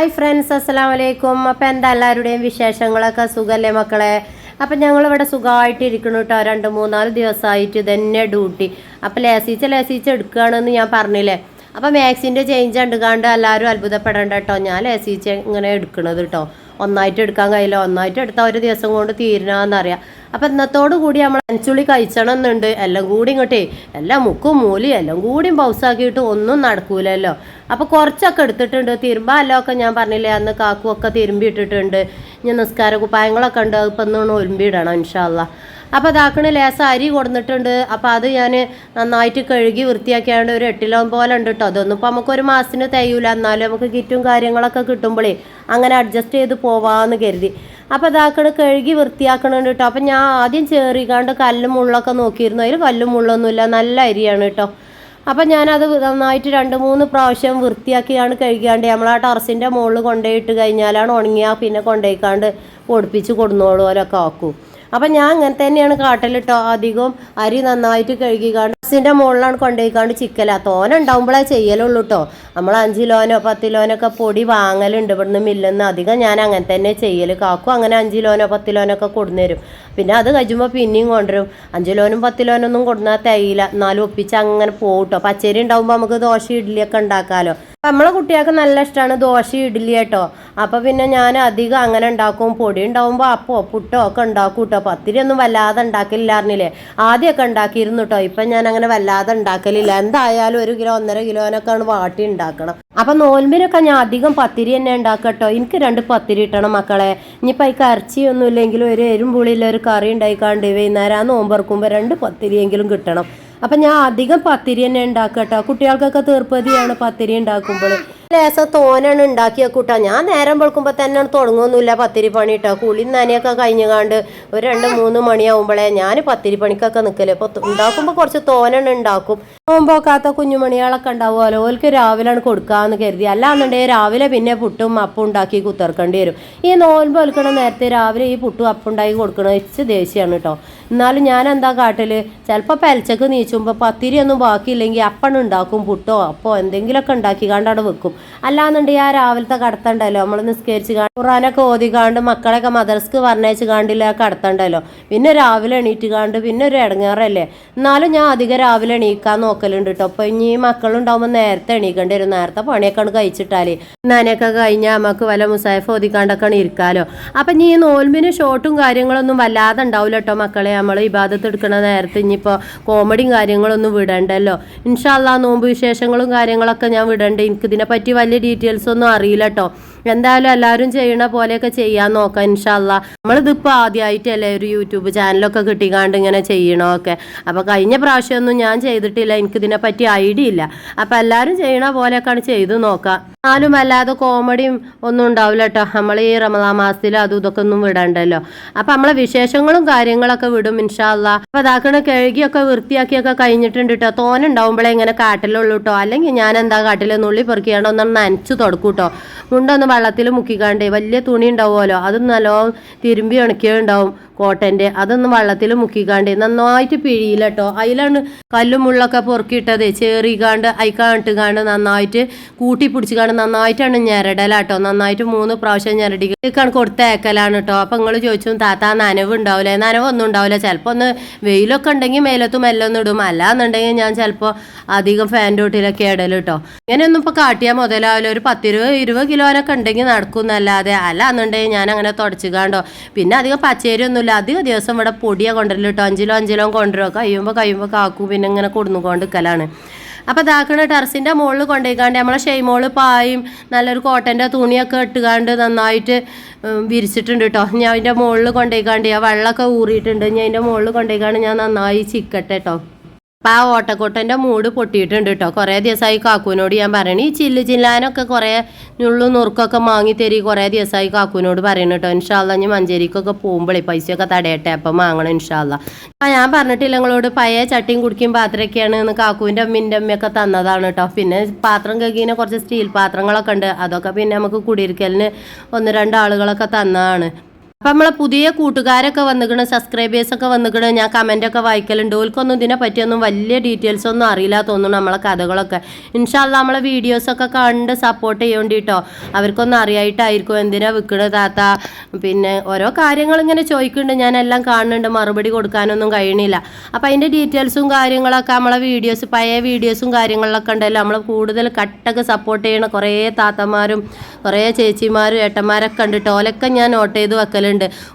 Hi friends അസ്സലാം വലൈക്കും അപ്പം എന്താ എല്ലാവരുടെയും വിശേഷങ്ങളൊക്കെ? സുഖല്ലേ മക്കളെ? അപ്പം ഞങ്ങളിവിടെ സുഖമായിട്ട് ഇരിക്കണം കേട്ടോ രണ്ട് മൂന്നാൽ ദിവസമായിട്ട് തന്നെ ഡ്യൂട്ടി. അപ്പം ലേസീച്ച ലേസീച്ച എടുക്കുകയാണെന്ന് ഞാൻ പറഞ്ഞില്ലേ? അപ്പം മാക്സിന്റെ ചേഞ്ച് കണ്ടുകാണ്ട് എല്ലാവരും അത്ഭുതപ്പെടേണ്ട കേട്ടോ ഞാൻ ലേസീച്ച ഇങ്ങനെ എടുക്കണത് കേട്ടോ ഒന്നായിട്ട് എടുക്കാൻ കഴിയില്ല. ഒന്നായിട്ട് എടുത്താൽ ഒരു ദിവസം കൊണ്ട് തീരണന്നറിയാം അപ്പം ഇന്നത്തോടു കൂടി നമ്മൾ അഞ്ചുള്ളി കഴിച്ചണം എന്നുണ്ട് എല്ലാം കൂടി ഇങ്ങോട്ടേ എല്ലാം മുക്കും മൂലയും എല്ലാം കൂടിയും പൗസാക്കിയിട്ട് ഒന്നും നടക്കൂലല്ലോ. അപ്പോൾ കുറച്ചൊക്കെ എടുത്തിട്ടുണ്ട്. തിരുമ്പാലൊക്കെ ഞാൻ പറഞ്ഞില്ലേ അന്ന് കാക്കുമൊക്കെ തിരുമ്പിയിട്ടിട്ടുണ്ട്. ഞാൻ നിസ്കാര കുപ്പായങ്ങളൊക്കെ ഉണ്ട്. അതിപ്പോൾ ഒന്ന് ഒലുമ്പിടണം ഇൻഷാല്ല അപ്പോൾ അതാക്കണ ലേസം അരി കൊടുത്തിട്ടുണ്ട് അപ്പോൾ അത് ഞാൻ നന്നായിട്ട് കഴുകി വൃത്തിയാക്കിയാണ്ട് ഒരു എട്ടിലോ പോലെ ഉണ്ട് കേട്ടോ അതൊന്നും ഇപ്പോൾ നമുക്കൊരു മാസത്തിന് തയ്യൂല. എന്നാലും നമുക്ക് കിറ്റും കാര്യങ്ങളൊക്കെ കിട്ടുമ്പോഴേ അങ്ങനെ അഡ്ജസ്റ്റ് ചെയ്ത് പോവാമെന്ന് കരുതി. അപ്പോൾ അതാക്കണ കഴുകി വൃത്തിയാക്കണുണ്ട് കേട്ടോ അപ്പം ഞാൻ ആദ്യം ചേറിക്കാണ്ട് കല്ലും മുള്ളൊക്കെ നോക്കിയിരുന്നു. അതിൽ കല്ലും മുള്ളൊന്നുമില്ല. നല്ല അരിയാണ് കേട്ടോ അപ്പം ഞാനത് നന്നായിട്ട് രണ്ട് മൂന്ന് പ്രാവശ്യം വൃത്തിയാക്കിയാണ് കഴുകിയാണ്ട് നമ്മൾ ആ ടെറസിന്റെ മുകളിൽ കൊണ്ടുപോയിട്ട് കഴിഞ്ഞാലാണ് ഉണങ്ങിയാൽ പിന്നെ കൊണ്ടുപോയിക്കാണ്ട് പൊടിപ്പിച്ച് കൊടുന്നോളുമല്ലൊക്കെ ആക്കും. അപ്പം ഞാൻ അങ്ങനെ തന്നെയാണ് കാട്ടലിട്ടോ അധികം അരി നന്നായിട്ട് കഴുകിക്കാണ്ട് ബസ്സിന്റെ മുകളിലാണ് കൊണ്ടുപോയിക്കാണ്ട് ചിക്കല. തോന ഉണ്ടാവുമ്പോഴേ ചെയ്യലുള്ളൂ കേട്ടോ നമ്മൾ അഞ്ച് കിലോനോ പത്ത് കിലോനൊക്കെ പൊടി വാങ്ങലുണ്ട്. ഇവിടുന്ന് മില്ലെന്ന് അധികം ഞാൻ അങ്ങനെ തന്നെ ചെയ്യൽ കാക്കും അങ്ങനെ അഞ്ച് കിലോനോ പത്ത് ലോനോ ഒക്കെ കൊടുന്നേരും. പിന്നെ അത് കഴിയുമ്പോൾ പിന്നെയും കൊണ്ടുവരും. അഞ്ച് കിലോനും പത്ത് കിലോനൊന്നും കൊടുന്നാൽ തൈല എന്നാലും ഒപ്പിച്ച് അങ്ങനെ പോകട്ടോ പച്ചരി ഉണ്ടാവുമ്പോൾ നമുക്ക് ദോശ ഇഡ്ഡലിയൊക്കെ ഉണ്ടാക്കാമല്ലോ നമ്മളെ കുട്ടികൾക്ക് നല്ല ഇഷ്ടമാണ് ദോശ ഇഡ്ഡലി കേട്ടോ. അപ്പോൾ പിന്നെ ഞാൻ അധികം അങ്ങനെ ഉണ്ടാക്കും. പൊടി ഉണ്ടാവുമ്പോ അപ്പോ പുട്ടോ ഒക്കെ ഉണ്ടാക്കും കേട്ടോ പത്തിരി ഒന്നും വല്ലാതെ ഉണ്ടാക്കില്ലായിരുന്നില്ലേ ആദ്യമൊക്കെ ഉണ്ടാക്കിയിരുന്നു കേട്ടോ ഇപ്പം ഞാൻ അങ്ങനെ വല്ലാതെ ഉണ്ടാക്കലില്ല. എന്തായാലും ഒരു കിലോ ഒന്നര കിലോനൊക്കെയാണ് വാട്ടി ഉണ്ടാക്കണം. അപ്പം നോൽമ്പിനൊക്കെ ഞാൻ അധികം പത്തിരി തന്നെ ഉണ്ടാക്കട്ടോ എനിക്ക് രണ്ട് പത്തിരി ഇട്ടണം മക്കളെ. ഇനിയിപ്പോൾ അതിക്ക് ഇറച്ചിയൊന്നും ഇല്ലെങ്കിലും ഒരു എരുമ്പുളിയിൽ ഒരു കറി ഉണ്ടായിക്കാണ്ട് വൈകുന്നേരം ആ നോമ്പറക്കുമ്പോൾ രണ്ട് പത്തിരിയെങ്കിലും കിട്ടണം. അപ്പം ഞാൻ അധികം പത്തിരി തന്നെ ഉണ്ടാക്കട്ടോ കുട്ടികൾക്കൊക്കെ തീർപ്പതിയാണ് പത്തിരി ഉണ്ടാക്കുമ്പോൾ ലേസം തോനാണ് ഉണ്ടാക്കിയ കൂട്ടാ. ഞാൻ നേരം വെളുക്കുമ്പോൾ തന്നെ തുടങ്ങുമൊന്നുമില്ല പത്തിരി പണി കേട്ടോ കുളി നനയൊക്കെ കഴിഞ്ഞുകാണ്ട് ഒരു രണ്ട് മൂന്ന് മണിയാവുമ്പോഴേ ഞാൻ പത്തിരി പണിക്കൊക്കെ നിൽക്കൽ അപ്പോൾ ഉണ്ടാക്കുമ്പോൾ കുറച്ച് തോനാണ് ഉണ്ടാക്കും. നോമ്പോക്കാത്ത കുഞ്ഞുമണികളൊക്കെ ഉണ്ടാവുമല്ലോ. ഓൽക്ക് രാവിലെയാണ് കൊടുക്കാന്ന് കരുതി. അല്ലാന്നുണ്ടെങ്കിൽ രാവിലെ പിന്നെ പുട്ടും അപ്പം ഉണ്ടാക്കി കുത്തിറക്കേണ്ടി വരും. ഈ നോൻപ് ഒൽക്കണ നേരത്തെ രാവിലെ ഈ പുട്ടും അപ്പം ഉണ്ടാക്കി കൊടുക്കണത് ഇച്ച് ദേഷ്യമാണ് കേട്ടോ എന്നാലും ഞാൻ എന്താ കാട്ടൽ? ചിലപ്പോൾ പെലച്ചക്ക് നീച്ചുമ്പോൾ പത്തിരി ഒന്നും ബാക്കിയില്ലെങ്കിൽ അപ്പം ഉണ്ടാക്കും പുട്ടോ അപ്പോൾ എന്തെങ്കിലുമൊക്കെ ഉണ്ടാക്കി കാണ്ടവിടെ വെക്കും. അല്ലാന്നുണ്ടെങ്കിൽ ആ രാവിലത്തെ കടത്തണ്ടല്ലോ? നമ്മൾ നിസ്കരിച്ച് കാണും ഖുറാനൊക്കെ ഓതിക്കാണ്ട് മക്കളൊക്കെ മദർസ്ക്ക് പറഞ്ഞയച്ച് കാണ്ടില്ല കടത്തണ്ടല്ലോ? പിന്നെ രാവിലെ എണീറ്റ് കാണ്ട് പിന്നെ ഒരു ഇടങ്ങാറല്ലേ എന്നാലും ഞാൻ അധികം രാവിലെ എണീക്കാൻ നോക്കലുണ്ട് കേട്ടോ അപ്പോൾ ഇനി മക്കളുണ്ടാകുമ്പോൾ നേരത്തെ എണീക്കേണ്ടി വരും. നേരത്തെ പണിയൊക്കെ കഴിച്ചിട്ടാലേ നനയൊക്കെ കഴിഞ്ഞാൽ നമുക്ക് വല്ല മുസാഫ് ഓതിക്കാണ്ടൊക്കെ ഇരിക്കാലോ? അപ്പം ഇനി ഈ നോൽമ്പിന് ഷോട്ടും കാര്യങ്ങളൊന്നും വല്ലാതെ ഉണ്ടാവില്ല കേട്ടോ മക്കളെ. നമ്മൾ ഇബാദത്ത് എടുക്കുന്ന നേരത്തെ ഇനിയിപ്പോൾ കോമഡിയും കാര്യങ്ങളൊന്നും വിടണ്ടല്ലോ. ഇൻഷാല്ലാ നോമ്പ് വിശേഷങ്ങളും കാര്യങ്ങളൊക്കെ ഞാൻ വിടണ്ട. എനിക്ക് ഇതിനെപ്പറ്റി വലിയ ഡീറ്റെയിൽസ് ഒന്നും അറിയില്ല കേട്ടോ എന്തായാലും എല്ലാവരും ചെയ്യണ പോലെയൊക്കെ ചെയ്യാൻ നോക്കാം ഇൻഷാല്ല നമ്മളിതിപ്പോൾ ആദ്യമായിട്ടല്ലേ ഒരു യൂട്യൂബ് ചാനലൊക്കെ കിട്ടിക്കാണ്ട് ഇങ്ങനെ ചെയ്യണമൊക്കെ അപ്പോൾ കഴിഞ്ഞ പ്രാവശ്യമൊന്നും ഞാൻ ചെയ്തിട്ടില്ല എനിക്ക് ഇതിനെപ്പറ്റി ഐഡിയ ഇല്ല. അപ്പോൾ എല്ലാവരും ചെയ്യണ പോലെയൊക്കെയാണ് ചെയ്ത് നോക്കാം. എന്നാലും അല്ലാതെ കോമഡിയും ഒന്നും ഉണ്ടാവില്ല കേട്ടോ. നമ്മൾ ഈ റമദാ മാസത്തിൽ അതും ഇതൊക്കെ ഒന്നും വിടണ്ടല്ലോ. അപ്പം നമ്മളെ വിശേഷങ്ങളും കാര്യങ്ങളൊക്കെ വിടും ഇൻഷാല്ല അപ്പം അതാക്കണ കഴുകിയൊക്കെ വൃത്തിയാക്കിയൊക്കെ കഴിഞ്ഞിട്ടുണ്ട് കേട്ടോ. തോനുണ്ടാവുമ്പോഴേ ഇങ്ങനെ കാട്ടിലുള്ളൂ കേട്ടോ. അല്ലെങ്കിൽ ഞാൻ എന്താ കാട്ടിൽ നുള്ളി പെറുക്കിയാണോ ഒന്ന് നനച്ചു തുടക്കൂട്ടോ. കേട്ടോ മുണ്ടൊന്ന് വെള്ളത്തിൽ മുക്കിക്കാണ്ടേ വലിയ തുണി ഉണ്ടാവുമല്ലോ. അത് നല്ലോണം തിരുമ്പി ഉണക്കിയുണ്ടാവും കോട്ടന്റെ. അതൊന്ന് വെള്ളത്തിൽ മുക്കിക്കാണ്ട് നന്നായിട്ട് പിഴിയില്ല കേട്ടോ. അതിലാണ് കല്ലും മുള്ളൊക്കെ പൊറുക്കിയിട്ടത്. ചേറിക്കാണ്ട് അയക്കാണ്ടിക്കാണ്ട് നന്നായിട്ട് കൂട്ടി പിടിച്ചുകാണ്ട് നന്നായിട്ടാണ് ഞെരടലാട്ടോ നന്നായിട്ട് മൂന്ന് പ്രാവശ്യം ഞെരടിക്കാണ് കൊടുത്തേക്കലാണ് കേട്ടോ. അപ്പം നിങ്ങൾ ചോദിച്ചു താത്ത നനവ് ഉണ്ടാവില്ലേ നനവൊന്നും ഉണ്ടാവില്ല ചിലപ്പോൾ ഒന്ന് വെയിലൊക്കെ ഉണ്ടെങ്കിൽ മേലത്ത് മെല്ലൊന്നും ഇടും. ഇടും അല്ലാന്നുണ്ടെങ്കിൽ ഞാൻ ചിലപ്പോൾ അധികം ഫാന്റെ തൊട്ടിലൊക്കെ ഇടൽ കേട്ടോ. ഇങ്ങനെയൊന്നും ഇപ്പോൾ കാട്ടിയാൽ മുതലാവില്ല. ഒരു പത്തിരുപത് ഇരുപത് കിലോനൊക്കെ ഉണ്ടെങ്കിൽ നടക്കും എന്നല്ലാതെ അല്ലാന്നുണ്ടെങ്കിൽ ഞാൻ അങ്ങനെ തുടച്ചുകാണ്ടോ. പിന്നെ അധികം പച്ചരി ഒന്നുമില്ല അധികം ദിവസം ഇവിടെ പൊടിയാണ് കൊണ്ടുവരൽ കേട്ടോ അഞ്ചിലോ അഞ്ചിലോ കൊണ്ടുവരും. കഴിയുമ്പോൾ കഴിയുമ്പോൾ കാക്കും. പിന്നെ ഇങ്ങനെ കൊടുന്നുകൊണ്ട് അപ്പോൾ ഇതാക്കണ ടെറസിന്റെ മുകളിൽ കൊണ്ടുപോയിക്കാണ്ട് നമ്മളെ ഷെയ്മോൾ പായും നല്ലൊരു കോട്ടന്റെ തുണിയൊക്കെ ഇട്ടുകാണ്ട് നന്നായിട്ട് വിരിച്ചിട്ടുണ്ട് കേട്ടോ ഞാൻ അതിന്റെ മുകളിൽ കൊണ്ടുപോയിക്കാണ്ട് ആ വെള്ളമൊക്കെ ഊറിയിട്ടുണ്ട്. ഞാൻ അതിന്റെ മുകളിൽ കൊണ്ടുപോയിക്കാണ്ട് ഞാൻ നന്നായി ചിക്കട്ടെ കേട്ടോ അപ്പം ആ ഓട്ടക്കൂട്ടന്റെ മൂട് പൊട്ടിയിട്ടുണ്ട് കേട്ടോ കുറേ ദിവസമായി കാക്കുവിനോട് ഞാൻ പറയണേ ഈ ചില്ല് ചില്ലാനൊക്കെ കുറേ ഞുള്ളും നുറുക്കൊക്കെ മാങ്ങി തരി കുറേ ദിവസമായി കാക്കുവിനോട് പറയണം കേട്ടോ ഇൻഷാല്ല ഞാൻ മഞ്ചേരിക്കൊക്കെ പോകുമ്പോഴേ പൈസയൊക്കെ തടയട്ടെ അപ്പം വാങ്ങണം ഇൻഷാല്ല അപ്പം ഞാൻ പറഞ്ഞിട്ടില്ല നിങ്ങളോട് പയ ചട്ടിയും കുടിക്കും പാത്രമൊക്കെയാണ് എന്ന് കാക്കുവിന്റെ അമ്മിന്റെ അമ്മയൊക്കെ തന്നതാണ് കേട്ടോ പിന്നെ പാത്രം കഴുകിനെ കുറച്ച് സ്റ്റീൽ പാത്രങ്ങളൊക്കെ ഉണ്ട് അതൊക്കെ പിന്നെ നമുക്ക് കുടിയിരിക്കലിന് ഒന്ന് രണ്ട് ആളുകളൊക്കെ തന്നതാണ്. അപ്പം നമ്മളെ പുതിയ കൂട്ടുകാരൊക്കെ വന്നിക്കണ് സബ്സ്ക്രൈബേഴ്സ് ഒക്കെ വന്നിക്കണ്. ഞാൻ കമന്റ് ഒക്കെ വായിക്കലുണ്ട്. ഓൽക്കൊന്നും ഇതിനെ പറ്റിയൊന്നും വലിയ ഡീറ്റെയിൽസ് ഒന്നും അറിയില്ല തോന്നുന്നു നമ്മളെ കഥകളൊക്കെ. ഇൻഷാല്ല നമ്മളെ വീഡിയോസൊക്കെ കണ്ട് സപ്പോർട്ട് ചെയ്യേണ്ടിട്ടോ. അവർക്കൊന്നും അറിയായിട്ടായിരിക്കും എന്തിനാ വിൽക്കണ താത്ത. പിന്നെ ഓരോ കാര്യങ്ങൾ ഇങ്ങനെ ചോദിക്കുന്നുണ്ട്. ഞാൻ എല്ലാം കാണുന്നുണ്ട്. മറുപടി കൊടുക്കാനൊന്നും കഴിയണില്ല. അപ്പം അതിന്റെ ഡീറ്റെയിൽസും കാര്യങ്ങളൊക്കെ നമ്മളെ വീഡിയോസ് പഴയ വീഡിയോസും കാര്യങ്ങളിലൊക്കെ ഉണ്ടല്ലോ. നമ്മൾ കൂടുതൽ കട്ടൊക്കെ സപ്പോർട്ട് ചെയ്യണ കുറേ താത്തമാരും കുറേ ചേച്ചിമാരും ഏട്ടന്മാരൊക്കെ ഉണ്ട് ഓലൊക്കെ ഞാൻ നോട്ട് ചെയ്ത് വെക്കലുണ്ട്.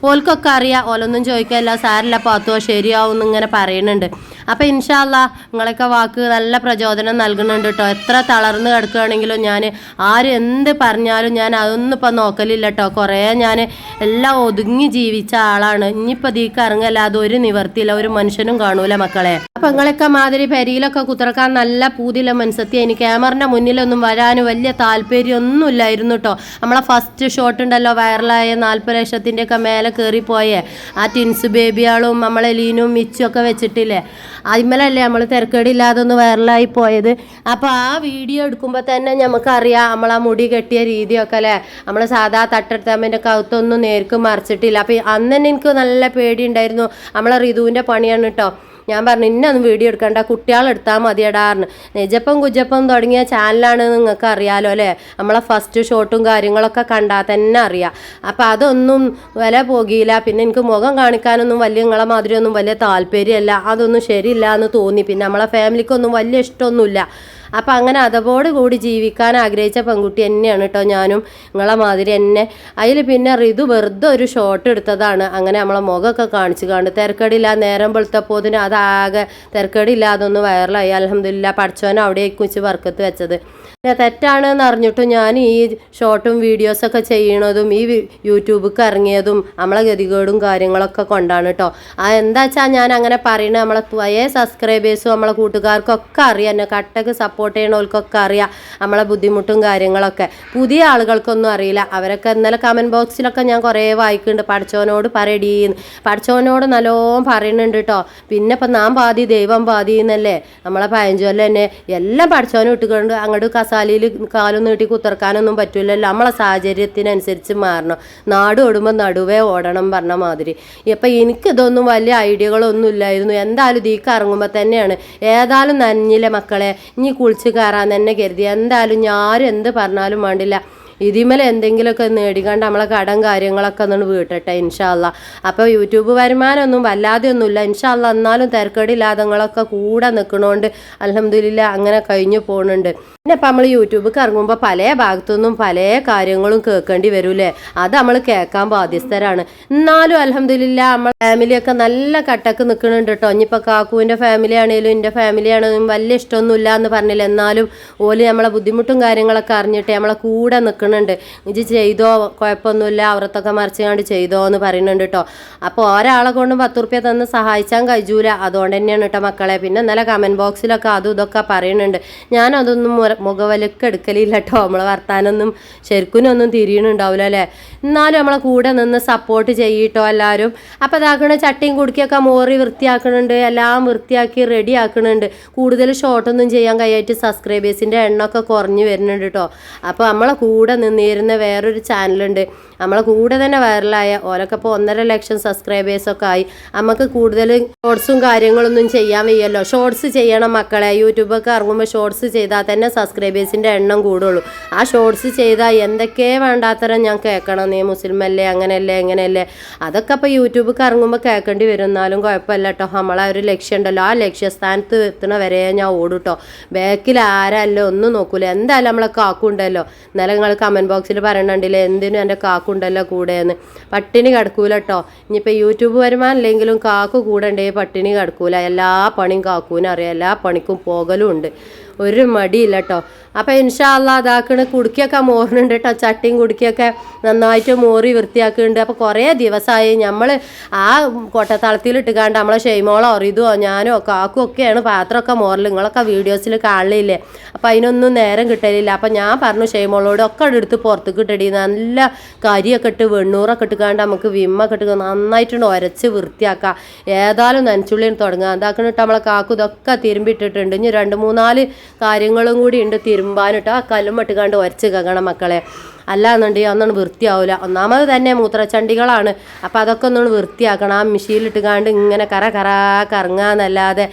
ഓൽക്കൊക്കെ അറിയാം. ഓലൊന്നും ചോദിക്കാല്ല സാരില്ല പാത്തോ ശരിയാവും എന്നിങ്ങനെ പറയുന്നുണ്ട്. അപ്പം ഇൻഷാല്ല നിങ്ങളൊക്കെ വാക്ക് നല്ല പ്രചോദനം നൽകുന്നുണ്ട് കേട്ടോ എത്ര തളർന്ന് കിടക്കുകയാണെങ്കിലും ഞാൻ ആര് എന്ത് പറഞ്ഞാലും ഞാൻ അതൊന്നും ഇപ്പം നോക്കലില്ല കേട്ടോ കുറേ ഞാൻ എല്ലാം ഒതുങ്ങി ജീവിച്ച ആളാണ്. ഇനിയിപ്പോൾ ദീക്ക് ഇറങ്ങല്ലാതെ ഒരു നിവർത്തിയില്ല. ഒരു മനുഷ്യനും കാണൂല മക്കളെ. അപ്പം നിങ്ങളൊക്കെ മാതിരി പെരിയിലൊക്കെ കുത്തിറക്കാൻ നല്ല പൂതിയില്ല മനസ്സത്തി എനിക്ക് ക്യാമറിന്റെ മുന്നിലൊന്നും വരാനും വലിയ താല്പര്യമൊന്നും ഇല്ലായിരുന്നു കേട്ടോ നമ്മളെ ഫസ്റ്റ് ഷോട്ട് ഉണ്ടല്ലോ വൈറലായ നാൽപ്പത് ലക്ഷത്തിന്റെ ഒക്കെ മേലെ കയറിപ്പോയേ ആ ടിൻസ് ബേബിയാളും നമ്മളെ ലീനും മിച്ചും ഒക്കെ വെച്ചിട്ടില്ലേ. അതിന്മേലല്ലേ നമ്മൾ തിരക്കേടില്ലാതെ ഒന്ന് വൈറലായി പോയത്? അപ്പോൾ ആ വീഡിയോ എടുക്കുമ്പോൾ തന്നെ നമുക്കറിയാം നമ്മൾ ആ മുടി കെട്ടിയ രീതിയൊക്കെ അല്ലേ? നമ്മൾ സാധാ തട്ടെടുത്താമ്പിന്റെ കൗത്തൊന്നും നേർക്ക് മറിച്ചിട്ടില്ല. അപ്പോൾ അന്ന് തന്നെ എനിക്ക് നല്ല പേടിയുണ്ടായിരുന്നു. നമ്മളെ ഋതുവിന്റെ പണിയാണ് കേട്ടോ ഞാൻ പറഞ്ഞു ഇന്നൊന്നും വീഡിയോ എടുക്കണ്ട കുട്ടികളെടുത്താൽ മതിയടാറിന് നിജപ്പം കുജപ്പം തുടങ്ങിയ ചാനലാണ് നിങ്ങൾക്ക് അറിയാലോ അല്ലേ? നമ്മളെ ഫസ്റ്റ് ഷോട്ടും കാര്യങ്ങളൊക്കെ കണ്ടാൽ തന്നെ അറിയാം. അപ്പം അതൊന്നും വില പോകിയില്ല. പിന്നെ എനിക്ക് മുഖം കാണിക്കാനൊന്നും വലിയ നിങ്ങളെ മാതിരിയൊന്നും വലിയ താല്പര്യമല്ല. അതൊന്നും ശരിയില്ല എന്ന് തോന്നി. പിന്നെ നമ്മളെ ഫാമിലിക്കൊന്നും വലിയ ഇഷ്ടമൊന്നുമില്ല. അപ്പം അങ്ങനെ അതപോട് കൂടി ജീവിക്കാൻ ആഗ്രഹിച്ച പെൺകുട്ടി തന്നെയാണ് കേട്ടോ ഞാനും. നിങ്ങളെ മാതിരി എന്നെ അതിൽ പിന്നെ ഋതു വെറുതെ ഒരു ഷോട്ട് എടുത്തതാണ്. അങ്ങനെ നമ്മളെ മുഖമൊക്കെ കാണിച്ചു കാണു തിരക്കടില്ല നേരം വെളുത്തപ്പോതിന് അതാകെ തിരക്കടില്ല അതൊന്ന് വൈറലായി അലഹമില്ല പഠിച്ചവൻ അവിടെ കുറിച്ച് വർക്കത്ത് വെച്ചത്. പിന്നെ തെറ്റാണെന്ന് അറിഞ്ഞിട്ടും ഞാൻ ഈ ഷോർട്ടും വീഡിയോസൊക്കെ ചെയ്യണതും ഈ യൂട്യൂബിൽക്ക് ഇറങ്ങിയതും നമ്മളെ ഗതികേടും കാര്യങ്ങളൊക്കെ കൊണ്ടാണ് കേട്ടോ ആ എന്താ വെച്ചാൽ ഞാൻ അങ്ങനെ പറയണത് നമ്മളെ പഴയ സബ്സ്ക്രൈബേഴ്സും നമ്മളെ കൂട്ടുകാർക്കൊക്കെ അറിയാം എന്നെ കട്ടക്ക് സപ്പോർട്ട് ചെയ്യണവർക്കൊക്കെ അറിയാം നമ്മളെ ബുദ്ധിമുട്ടും കാര്യങ്ങളൊക്കെ. പുതിയ ആളുകൾക്കൊന്നും അറിയില്ല. അവരൊക്കെ ഇന്നലെ കമന്റ് ബോക്സിലൊക്കെ ഞാൻ കുറേ വായിക്കുന്നുണ്ട് പഠിച്ചവനോട് പറയടീന്ന് പഠിച്ചവനോട് നല്ലോണം പറയുന്നുണ്ട് കേട്ടോ പിന്നെ ഇപ്പം നാം പാതി ദൈവം പാതി എന്നല്ലേ? നമ്മളെ പയഞ്ചൊല്ല തന്നെ. എല്ലാം പഠിച്ചവനും ഇട്ടുകൊണ്ട് അങ്ങോട്ട് കസാലയിൽ കാലും നീട്ടി കുത്തിറക്കാനൊന്നും പറ്റില്ലല്ലോ നമ്മളെ സാഹചര്യത്തിനനുസരിച്ച് മാറണം. നാട് ഓടുമ്പോൾ നടുവേ ഓടണം പറഞ്ഞ മാതിരി. ഇപ്പം എനിക്കിതൊന്നും വലിയ ഐഡിയകളൊന്നും ഇല്ലായിരുന്നു. എന്തായാലും ദീക്ക് ഇറങ്ങുമ്പോൾ തന്നെയാണ്. ഏതായാലും നനഞ്ഞില്ലേ മക്കളെ? ഇനി കുളിച്ച് കയറാൻ തന്നെ കരുതി. എന്തായാലും ഞാനും എന്ത് പറഞ്ഞാലും വേണ്ടില്ല. ഇതിമേൽ എന്തെങ്കിലുമൊക്കെ നേടിക്കാണ്ട് നമ്മളെ കടം കാര്യങ്ങളൊക്കെ ഒന്ന് വീട്ടട്ടെ ഇൻഷാല്ല അപ്പോൾ യൂട്യൂബ് വരുമാനമൊന്നും വല്ലാതെ ഒന്നുമില്ല ഇൻഷാല്ല എന്നാലും തിരക്കേടില്ലാതെ നിങ്ങളൊക്കെ കൂടെ നിൽക്കണോണ്ട് അലഹമില്ല അങ്ങനെ കഴിഞ്ഞു പോകുന്നുണ്ട് പിന്നെ ഇപ്പം നമ്മൾ യൂട്യൂബിൽ ഇറങ്ങുമ്പോൾ പല ഭാഗത്തുനിന്നും പല കാര്യങ്ങളും കേൾക്കേണ്ടി വരൂലേ അത് നമ്മൾ കേൾക്കാൻ ബാധ്യസ്ഥരാണ്. എന്നാലും അലഹമില്ല നമ്മൾ ഫാമിലിയൊക്കെ നല്ല കട്ടക്ക് നിൽക്കുന്നുണ്ട് കേട്ടോ ഇനിയിപ്പോൾ കാക്കുവിന്റെ ഫാമിലി ആണെങ്കിലും എന്റെ ഫാമിലി ആണെങ്കിലും വലിയ ഇഷ്ടമൊന്നുമില്ല എന്ന് പറഞ്ഞില്ല. എന്നാലും ഓൽ നമ്മളെ ബുദ്ധിമുട്ടും കാര്യങ്ങളൊക്കെ അറിഞ്ഞിട്ട് നമ്മളെ കൂടെ നിൽക്കുന്നുണ്ട് ഇത് ചെയ്തോ? കുഴപ്പമൊന്നുമില്ല. അവർത്തൊക്കെ മറിച്ചുകൊണ്ട് ചെയ്തോ എന്ന് പറയുന്നുണ്ട് കേട്ടോ അപ്പോൾ ഒരാളെ കൊണ്ട് പത്ത് റുപ്യ തന്ന് സഹായിച്ചാൽ കഴിയൂല. അതുകൊണ്ട് തന്നെയാണ് കേട്ടോ മക്കളെ. പിന്നെ നല്ല കമന്റ് ബോക്സിലൊക്കെ അതും ഇതൊക്കെ പറയുന്നുണ്ട്. ഞാനതൊന്നും മുഖവലക്ക് എടുക്കലില്ല കേട്ടോ നമ്മളെ വർത്താനൊന്നും ശരിക്കുനൊന്നും തിരിയണുണ്ടാവില്ല അല്ലേ എന്നാലും നമ്മളെ കൂടെ നിന്ന് സപ്പോർട്ട് ചെയ്യട്ടോ എല്ലാവരും അപ്പോൾ അതാക്കണ ചട്ടിയും കുടുക്കിയൊക്കെ മോറി വൃത്തിയാക്കണുണ്ട്. എല്ലാം വൃത്തിയാക്കി റെഡി ആക്കണുണ്ട്. കൂടുതൽ ഷോട്ടൊന്നും ചെയ്യാൻ കഴിയായിട്ട് സബ്സ്ക്രൈബേഴ്സിന്റെ എണ്ണമൊക്കെ കുറഞ്ഞു വരുന്നുണ്ട് കേട്ടോ അപ്പോൾ നമ്മളെ കൂടെ നിന്നിരുന്ന വേറൊരു ചാനലുണ്ട് നമ്മളെ കൂടെ തന്നെ വൈറലായ ഓരൊക്കെ ഇപ്പോൾ ഒന്നര ലക്ഷം സബ്സ്ക്രൈബേഴ്സൊക്കെ ആയി. നമുക്ക് കൂടുതൽ ഷോർട്സും കാര്യങ്ങളൊന്നും ചെയ്യാൻ വയ്യല്ലോ. ഷോർട്സ് ചെയ്യണം മക്കളെ. യൂട്യൂബൊക്കെ ഇറങ്ങുമ്പോൾ ഷോർട്സ് ചെയ്താൽ തന്നെ സബ്സ്ക്രൈബേഴ്സിന്റെ എണ്ണം കൂടുള്ളൂ. ആ ഷോർട്സ് ചെയ്താൽ എന്തൊക്കെ വേണ്ടാത്തരം ഞാൻ കേൾക്കണം നീ മുസ്ലിം അല്ലേ? അങ്ങനെയല്ലേ എങ്ങനെയല്ലേ അതൊക്കെ അപ്പോൾ യൂട്യൂബിൽ കറങ്ങുമ്പോൾ കേൾക്കേണ്ടി വരും. എന്നാലും കുഴപ്പമില്ല കേട്ടോ നമ്മളെ ഒരു ലക്ഷ്യമുണ്ടല്ലോ ആ ലക്ഷ്യസ്ഥാനത്ത് എത്തണ വരെ ഞാൻ ഓടും ബാക്കിൽ ആരല്ലോ ഒന്നും നോക്കൂല. എന്തായാലും നമ്മളെ കാക്കുണ്ടല്ലോ എന്നാലും നിങ്ങൾ കമന്റ് ബോക്സിൽ പറയണുണ്ടല്ലേ എന്തിനും എന്റെ കാക്കുണ്ടല്ലോ കൂടെയെന്ന് പട്ടിണി കിടക്കൂല കേട്ടോ ഇനിയിപ്പോൾ യൂട്യൂബ് വരുമാനം ഇല്ലെങ്കിലും കാക്കു കൂടെ ഉണ്ടെങ്കിൽ പട്ടിണി കിടക്കൂല. എല്ലാ പണിയും കാക്കൂനും അറിയാം. എല്ലാ പണിക്കും പോകലും ഉണ്ട്. ഒരു മടിയില്ല കേട്ടോ അപ്പോൾ ഇൻഷാല്ല അതാക്കണ് കുടുക്കിയൊക്കെ മോറുന്നുണ്ട് കേട്ടോ ചട്ടിയും കുടുക്കിയൊക്കെ നന്നായിട്ട് മോറി വൃത്തിയാക്കുന്നുണ്ട്. അപ്പോൾ കുറേ ദിവസമായി നമ്മൾ ആ കൊട്ടത്തളത്തിലിട്ട് ഇട്ടുകാണ്ട് നമ്മളെ ഷെയ്മോളോ റിതുവോ ഞാനോ കാക്കും ഒക്കെയാണ് പാത്രമൊക്കെ മോറിൽ നിങ്ങളൊക്കെ വീഡിയോസിൽ കാണില്ലേ അപ്പോൾ അതിനൊന്നും നേരം കിട്ടലില്ല. അപ്പോൾ ഞാൻ പറഞ്ഞു ഷെയ്മോളോട് ഒക്കെ എടുത്ത് പുറത്തേക്ക് ഇട്ടടി. നല്ല കരിയൊക്കെ ഇട്ട് വെണ്ണൂറൊക്കെ ഇട്ടുകാണ്ട് നമുക്ക് വിമ്മൊക്കെ ഇട്ട് നന്നായിട്ടുണ്ട് ഒരച്ച് വൃത്തിയാക്കുക ഏതായാലും നനച്ചുള്ളിന് തുടങ്ങുക എന്താക്കണിട്ട് നമ്മളെ കാക്കും. ഇതൊക്കെ തിരുമ്പിട്ടിട്ടുണ്ട് ഇനി രണ്ട് മൂന്നാൽ കാര്യങ്ങളും കൂടി ഉണ്ട്. തിരുമ്പാനിട്ട് ആ കല്ലും ഇട്ടുകാണ്ട് ഉരച്ച് കങ്ങണം മക്കളെ. അല്ലാന്നുണ്ടെങ്കിൽ അന്നൊന്നും വൃത്തിയാവില്ല ഒന്നാമത് തന്നെ മൂത്രച്ചണ്ടികളാണ്. അപ്പം അതൊക്കെ ഒന്നും വൃത്തിയാക്കണം. ആ മെഷീനിലിട്ട് കാണ്ട് ഇങ്ങനെ കറ കറ കറങ്ങാന്നല്ലാതെ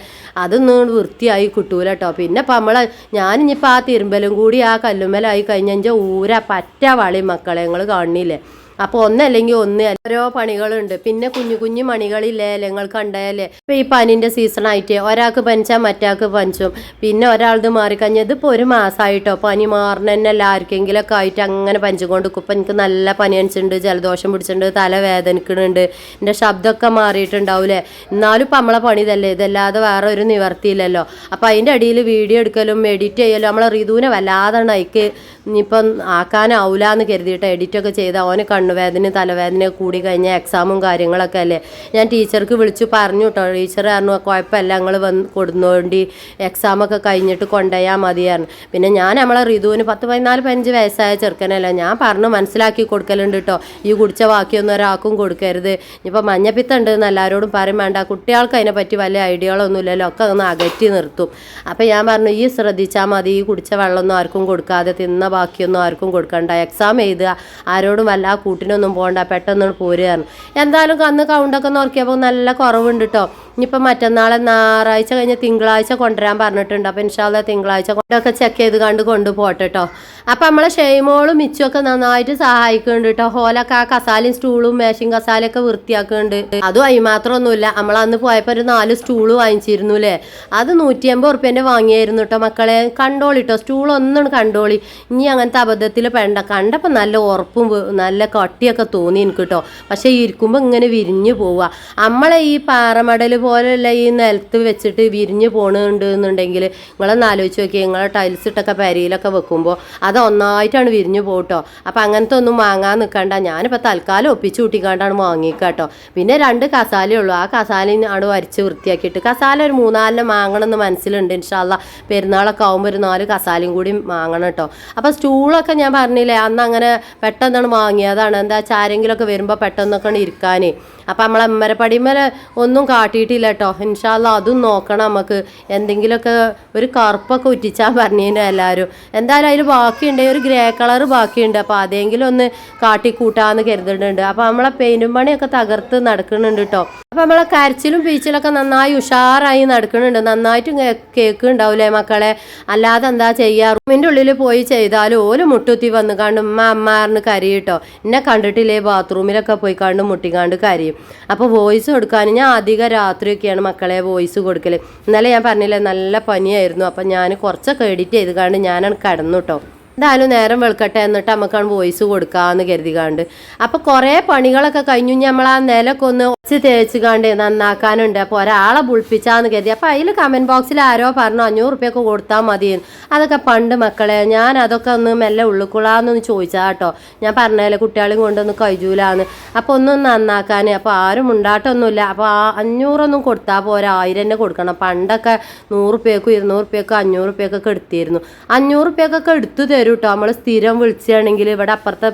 അതൊന്നും വൃത്തിയായി കിട്ടൂല കേട്ടോ പിന്നെ ഇപ്പം നമ്മൾ ഞാനിപ്പോൾ ആ തിരുമ്പലും കൂടി ആ കല്ലുമ്മലായി കഴിഞ്ഞാൽ ഊര പറ്റ വളി മക്കളെ. നിങ്ങൾ കാണില്ലേ അപ്പോൾ ഒന്നല്ലെങ്കിൽ ഒന്ന് ഓരോ പണികളുണ്ട്. പിന്നെ കുഞ്ഞു കുഞ്ഞു മണികളില്ലേ? നിങ്ങൾ കണ്ടാലേ ഇപ്പൊ ഈ പനിന്റെ സീസൺ ആയിട്ട് ഒരാൾക്ക് പനിച്ചാൽ മറ്റാൾക്ക് പനിച്ചും. പിന്നെ ഒരാളത് മാറിക്കഴിഞ്ഞാൽ ഇതിപ്പോ ഒരു മാസമായിട്ടോ പനി മാറണ തന്നെ അല്ല ആർക്കെങ്കിലൊക്കെ ആയിട്ട് അങ്ങനെ പനിച്ചുകൊണ്ട് ഇപ്പം എനിക്ക് നല്ല പനി അനിച്ചിട്ടുണ്ട് ജലദോഷം പിടിച്ചിട്ടുണ്ട് തല വേദനിക്കുന്നുണ്ട് എന്റെ ശബ്ദമൊക്കെ മാറിയിട്ടുണ്ടാവൂലേ എന്നാലും ഇപ്പം നമ്മളെ പണി ഇതല്ലേ? ഇതല്ലാതെ വേറെ ഒരു നിവർത്തിയില്ലല്ലോ അപ്പം അതിന്റെ അടിയിൽ വീഡിയോ എടുക്കലും എഡിറ്റ് ചെയ്യലും നമ്മളെ റിതുവിനെ വല്ലാതെ അയക്ക് ഇനിയിപ്പം ആക്കാനാവൂല എന്ന് കരുതിയിട്ട് എഡിറ്റൊക്കെ ചെയ്ത് അവന് കണ്ണുവേദന തലവേദന കൂടി കഴിഞ്ഞ എക്സാമും കാര്യങ്ങളൊക്കെ അല്ലേ? ഞാൻ ടീച്ചർക്ക് വിളിച്ചു പറഞ്ഞു കേട്ടോ ടീച്ചർ പറഞ്ഞു കുഴപ്പമില്ല ഞങ്ങൾ വന്ന് കൊടുന്നോണ്ടി. എക്സാമൊക്കെ കഴിഞ്ഞിട്ട് കൊണ്ടുപോയാൽ മതിയായിരുന്നു പിന്നെ ഞാൻ നമ്മളെ റിതുവിന് പത്ത് പതിനാല് പതിനഞ്ച് വയസ്സായ ചെറുക്കനല്ല. ഞാൻ പറഞ്ഞു മനസ്സിലാക്കി കൊടുക്കലുണ്ട് കേട്ടോ ഈ കുടിച്ച ബാക്കിയൊന്നും ഒരാൾക്കും കൊടുക്കരുത്. ഇനിയിപ്പോൾ മഞ്ഞപ്പിത്തം ഉണ്ട് എന്ന് എല്ലാവരോടും പറയും വേണ്ട കുട്ടികൾക്ക് അതിനെപ്പറ്റി വലിയ ഐഡിയകളൊന്നും ഇല്ലല്ലോ. ഒക്കെ ഒന്ന് അകറ്റി നിർത്തും. അപ്പോൾ ഞാൻ പറഞ്ഞു ഈ ശ്രദ്ധിച്ചാൽ മതി. ഈ കുടിച്ച വെള്ളമൊന്നും ആർക്കും കൊടുക്കാതെ തിന്ന ബാക്കിയൊന്നും ആർക്കും കൊടുക്കണ്ട. എക്സാം എഴുതുക. ആരോടും വല്ല കൂട്ടിനൊന്നും പോകണ്ട പെട്ടെന്ന് പോരുകയായിരുന്നു എന്തായാലും അന്ന് കൗണ്ടൊക്കെ നോക്കിയപ്പോൾ നല്ല കുറവുണ്ട് കേട്ടോ ഇനിയിപ്പോൾ മറ്റന്നാളെ ഞായറാഴ്ച കഴിഞ്ഞ് തിങ്കളാഴ്ച കൊണ്ടുവരാൻ പറഞ്ഞിട്ടുണ്ട്. അപ്പോൾ ഇൻഷാല്ല തിങ്കളാഴ്ച കൊണ്ടൊക്കെ ചെക്ക് ചെയ്ത് കണ്ട് കൊണ്ടുപോട്ടെ കേട്ടോ അപ്പം നമ്മളെ ഷെയ്മോളും മിച്ചുമൊക്കെ നന്നായിട്ട് സഹായിക്കുന്നുണ്ട് കേട്ടോ ഹോലൊക്കെ ആ കസാലയും സ്റ്റൂളും മേശയും കസാലൊക്കെ വൃത്തിയാക്കുന്നുണ്ട്. അതും അതിന് മാത്രമൊന്നുമില്ല. നമ്മൾ അന്ന് പോയപ്പോൾ ഒരു നാല് സ്റ്റൂൾ വാങ്ങിച്ചിരുന്നു അല്ലേ അത് നൂറ്റി അമ്പത് ഉറുപ്പ്യന്റെ വാങ്ങിയായിരുന്നു കേട്ടോ മക്കളെ കണ്ടോളി കേട്ടോ സ്റ്റൂൾ ഒന്നും കണ്ടോളി. ഇനി അങ്ങനത്തെ അബദ്ധത്തിൽ പെണ്ട കണ്ടപ്പോൾ നല്ല ഉറപ്പും നല്ല കട്ടിയൊക്കെ തോന്നി എനിക്ക് കേട്ടോ പക്ഷേ ഇരിക്കുമ്പോൾ ഇങ്ങനെ വിരിഞ്ഞു പോവുക നമ്മളെ ഈ പാറമടൽ പോലെയുള്ള ഈ നിലത്ത് വെച്ചിട്ട് വിരിഞ്ഞു പോകുന്നുണ്ട് എന്നുണ്ടെങ്കിൽ നിങ്ങളൊന്ന് ആലോചിച്ച് നോക്കി നിങ്ങളെ ടൈൽസ് ഇട്ടൊക്കെ പരിയിലൊക്കെ വെക്കുമ്പോൾ അത് ഒന്നായിട്ടാണ് വിരിഞ്ഞു പോട്ടോ അപ്പം അങ്ങനത്തെ ഒന്നും വാങ്ങാൻ നിൽക്കണ്ട ഞാനിപ്പോൾ തൽക്കാലം ഒപ്പിച്ച് കൂട്ടിക്കാണ്ടാണ് വാങ്ങിക്കാട്ടോ. പിന്നെ രണ്ട് കസാലേ ഉള്ളൂ. ആ കസാല ആണ് വരച്ച് വൃത്തിയാക്കിയിട്ട് കസാല ഒരു മൂന്നാലിനെ വാങ്ങണം എന്ന് മനസ്സിലുണ്ട് ഇൻഷാല്ല പെരുന്നാളൊക്കെ ആകുമ്പോൾ ഒരു നാല് കസാലയും കൂടി വാങ്ങണം കേട്ടോ അപ്പോൾ സ്റ്റൂളൊക്കെ ഞാൻ പറഞ്ഞില്ലേ അന്ന് അങ്ങനെ പെട്ടെന്നാണ് വാങ്ങിയതാണ് എന്താ വെച്ചാൽ ആരെങ്കിലുമൊക്കെ വരുമ്പോൾ പെട്ടെന്നൊക്കെ ഇരിക്കാനേ. അപ്പം നമ്മളെ അമ്മരപ്പടിമേൽ ഒന്നും കാട്ടിയിട്ടില്ല കേട്ടോ ഇൻഷാല്ല അതും നോക്കണം നമുക്ക് എന്തെങ്കിലുമൊക്കെ ഒരു കറുപ്പൊക്കെ ഉറ്റിച്ചാൽ പറഞ്ഞതിന് എല്ലാവരും എന്തായാലും അതിൽ ബാക്കിയുണ്ട്. ഒരു ഗ്രേ കളർ ബാക്കിയുണ്ട്. അപ്പോൾ അതെങ്കിലും ഒന്ന് കാട്ടിക്കൂട്ടാന്ന് കരുതുന്നുണ്ട്. അപ്പോൾ നമ്മളെ പെയിന്റും പണിയൊക്കെ തകർത്ത് നടക്കുന്നുണ്ട് കേട്ടോ അപ്പോൾ നമ്മളെ കരച്ചിലും പീച്ചിലൊക്കെ നന്നായി ഉഷാറായി നടക്കുന്നുണ്ട്. നന്നായിട്ടും കേക്ക് ഉണ്ടാവില്ലേ മക്കളെ? അല്ലാതെ എന്താ ചെയ്യുക റൂമിന്റെ ഉള്ളിൽ പോയി ചെയ്താലും ഓൽ മുട്ടുത്തി വന്നു കണ്ട് ഉമ്മ അമ്മാറിന് കരി കേട്ടോ എന്നെ കണ്ടിട്ടില്ലേ? ബാത്റൂമിലൊക്കെ പോയി കണ്ട് മുട്ടിക്കാണ്ട് കരയും. അപ്പോൾ വോയിസ് കൊടുക്കാൻ ഞാൻ അധികം രാത്രിയൊക്കെയാണ് മക്കളെ വോയിസ് കൊടുക്കൽ ഇന്നലെ ഞാൻ പറഞ്ഞില്ലേ നല്ല പനിയായിരുന്നു. അപ്പം ഞാൻ കുറച്ചൊക്കെ എഡിറ്റ് ചെയ്ത് കണ്ട് ഞാനാണ് കിടന്നു കേട്ടോ എന്തായാലും നേരം വെളുക്കട്ടെ എന്നിട്ട് നമുക്കാണ് വോയിസ് കൊടുക്കാന്ന് കരുതികാണ്ട് അപ്പൊ കുറേ പണികളൊക്കെ കഴിഞ്ഞു. നമ്മൾ ആ നിലയ്ക്ക് ഒന്ന് ഒച്ച തേച്ച് കാണ്ട് നന്നാക്കാനുണ്ട്. അപ്പോൾ ഒരാളെ പുളിപ്പിച്ചാന്ന് കരുതി. അപ്പൊ അതിൽ കമന്റ് ബോക്സിൽ ആരോ പറഞ്ഞു അഞ്ഞൂറ് റുപ്യൊക്കെ കൊടുത്താൽ മതി അതൊക്കെ പണ്ട് മക്കളെ ഞാൻ അതൊക്കെ ഒന്ന് മെല്ലെ ഉള്ളിക്കൊള്ളാന്നൊന്ന് ചോദിച്ചാ കേട്ടോ ഞാൻ പറഞ്ഞാലേ കുട്ടികളെയും കൊണ്ടൊന്ന് കഴിയൂലാന്ന്. അപ്പോൾ ഒന്നും നന്നാക്കാൻ അപ്പോൾ ആരും ഉണ്ടാട്ടൊന്നുമില്ല. അപ്പോൾ ആ അഞ്ഞൂറൊന്നും കൊടുത്താൽ പോരാ. ആയിരം തന്നെ കൊടുക്കണം. പണ്ടൊക്കെ നൂറ് റുപ്യക്കും ഇരുന്നൂറ് റുപ്യക്കും അഞ്ഞൂറ് റുപ്യക്കൊക്കെ എടുത്തിരുന്നു. അഞ്ഞൂറ് റുപ്യക്കൊക്കെ എടുത്തു തരും കേട്ടോ നമ്മൾ സ്ഥിരം വിളിച്ചാണെങ്കിൽ ഇവിടെ അപ്പുറത്തെ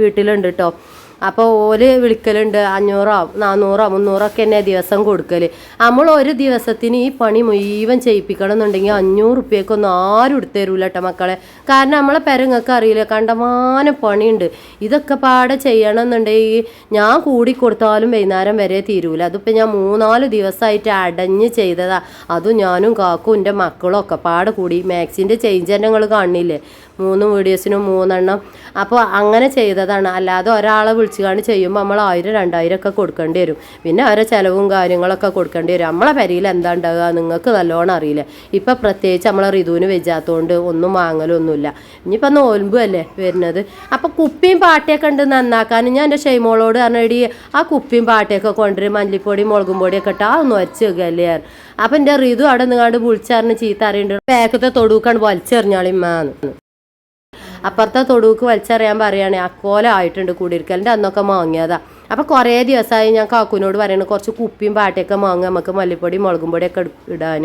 വീട്ടിലുണ്ട് കേട്ടോ അപ്പോൾ ഓൽ വിളിക്കലുണ്ട് അഞ്ഞൂറോ നാനൂറോ മുന്നൂറൊക്കെ തന്നെ ദിവസം കൊടുക്കൽ നമ്മൾ ഒരു ദിവസത്തിന് ഈ പണി മുഴുവൻ ചെയ്യിപ്പിക്കണം എന്നുണ്ടെങ്കിൽ അഞ്ഞൂറ് റുപ്യക്കൊന്നും ആരും എടുത്തു തരൂല കേട്ടോ മക്കളെ. കാരണം നമ്മളെ പെരങ്ങൾക്ക് അറിയില്ല കണ്ടമാനം പണിയുണ്ട്. ഇതൊക്കെ പാടെ ചെയ്യണം എന്നുണ്ടെങ്കിൽ ഞാൻ കൂടി കൊടുത്താലും വൈകുന്നേരം വരെ തീരൂല. അതിപ്പോൾ ഞാൻ മൂന്നാൽ ദിവസമായിട്ട് അടഞ്ഞ് ചെയ്തതാ. അതും ഞാനും കാക്കും എന്റെ മക്കളും ഒക്കെ പാടെ കൂടി. മാക്സിന്റെ ചേഞ്ച് തന്നെ നിങ്ങൾ കാണില്ലേ? മൂന്ന് വീഡിയോസിനും മൂന്നെണ്ണം. അപ്പോൾ അങ്ങനെ ചെയ്തതാണ്. അല്ലാതെ ഒരാളെ വിളിച്ചു കാണി ചെയ്യുമ്പോൾ നമ്മൾ ആയിരം രണ്ടായിരം ഒക്കെ കൊടുക്കേണ്ടി വരും. പിന്നെ അവരെ ചിലവും കാര്യങ്ങളൊക്കെ കൊടുക്കേണ്ടി വരും. നമ്മളെ പരിയിൽ എന്താ ഉണ്ടാകുക നിങ്ങൾക്ക് നല്ലോണം അറിയില്ല? ഇപ്പം പ്രത്യേകിച്ച് നമ്മൾ ഋതുവിന് വെജാത്തതുകൊണ്ട് ഒന്നും വാങ്ങലൊന്നുമില്ല. ഇനിയിപ്പോൾ നോൽമ്പും അല്ലേ വരുന്നത്? അപ്പോൾ കുപ്പിയും പാട്ടയൊക്കെ ഉണ്ട് നന്നാക്കാൻ. ഞാൻ എന്റെ ഷെയ്മോളോട് പറഞ്ഞടി ആ കുപ്പിയും പാട്ടയൊക്കെ കൊണ്ടുവരും. മല്ലിപ്പൊടി മുളകും പൊടിയൊക്കെ ഇട്ട് ആ ഒന്ന് വരച്ച് വെക്കല്ലേ അപ്പം എന്റെ ഋതു അവിടെ നിങ്ങാണ്ട് വിളിച്ചറിഞ്ഞ് ചീത്ത അറിയുന്നുണ്ട്. ബാക്കത്തെ തൊടുക്കാണ്ട് വലിച്ചെറിഞ്ഞാളിമ്മാന്ന് അപ്പുറത്തെ തൊടുക്ക് വലിച്ചറിയാൻ പറയുകയാണെങ്കിൽ അക്കോല ആയിട്ടുണ്ട് കുടിയിരിക്കലിന്റെ അന്നൊക്കെ മാങ്ങിയതാ. അപ്പോൾ കുറേ ദിവസമായി ഞാൻ കാക്കുവിനോട് പറയുന്നത് കുറച്ച് കുപ്പിയും പാട്ടയൊക്കെ വാങ്ങുക നമുക്ക് മല്ലിപ്പൊടി മുളകും പൊടിയൊക്കെ ഇടാൻ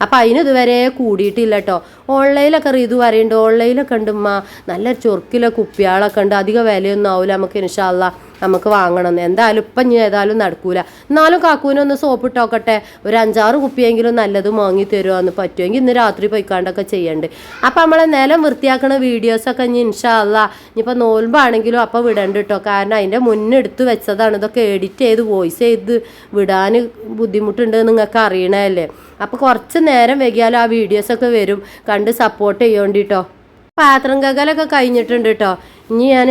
അപ്പോൾ അതിന് ഇതുവരെ കൂടിയിട്ടില്ല കേട്ടോ ഓൺലൈനിലൊക്കെ ഇത് പറയുന്നുണ്ട് ഓൺലൈനിലൊക്കെ ഉണ്ട് ഉമ്മ നല്ല ചൊറുക്കിലെ കുപ്പികളൊക്കെ ഉണ്ട് അധികം വിലയൊന്നും ആവില്ല നമുക്ക് ഇൻഷാല്ല നമുക്ക് വാങ്ങണം. എന്തായാലും ഇപ്പം ഇനി ഏതായാലും നടക്കൂല. എന്നാലും കാക്കൂനൊന്ന് സോപ്പ് ഇട്ടോക്കട്ടെ ഒരു അഞ്ചാറ് കുപ്പിയെങ്കിലും നല്ലത് വാങ്ങി തരുമോന്ന് പറ്റുമെങ്കിൽ ഇന്ന് രാത്രി പോയിക്കാണ്ടൊക്കെ ചെയ്യണ്ട്. അപ്പം നമ്മളെ നിലം വൃത്തിയാക്കണ വീഡിയോസൊക്കെ ഇനി ഇൻഷാല്ല ഇനിയിപ്പോൾ നോൽമ്പാണെങ്കിലും അപ്പം വിടണ്ട കേട്ടോ കാരണം അതിന്റെ മുന്നെടുത്ത് വെച്ചതാണ് ഇതൊക്കെ എഡിറ്റ് ചെയ്ത് വോയിസ് ചെയ്ത് വിടാൻ ബുദ്ധിമുട്ടുണ്ട് നിങ്ങൾക്ക് അറിയണല്ലേ അപ്പോൾ കുറച്ച് നേരം വൈകിയാലും ആ വീഡിയോസൊക്കെ വരും. കണ്ട് സപ്പോർട്ട് ചെയ്യേണ്ടിട്ടോ. പാത്രം കകലൊക്കെ കഴിഞ്ഞിട്ടുണ്ട് കേട്ടോ ഇനി ഞാൻ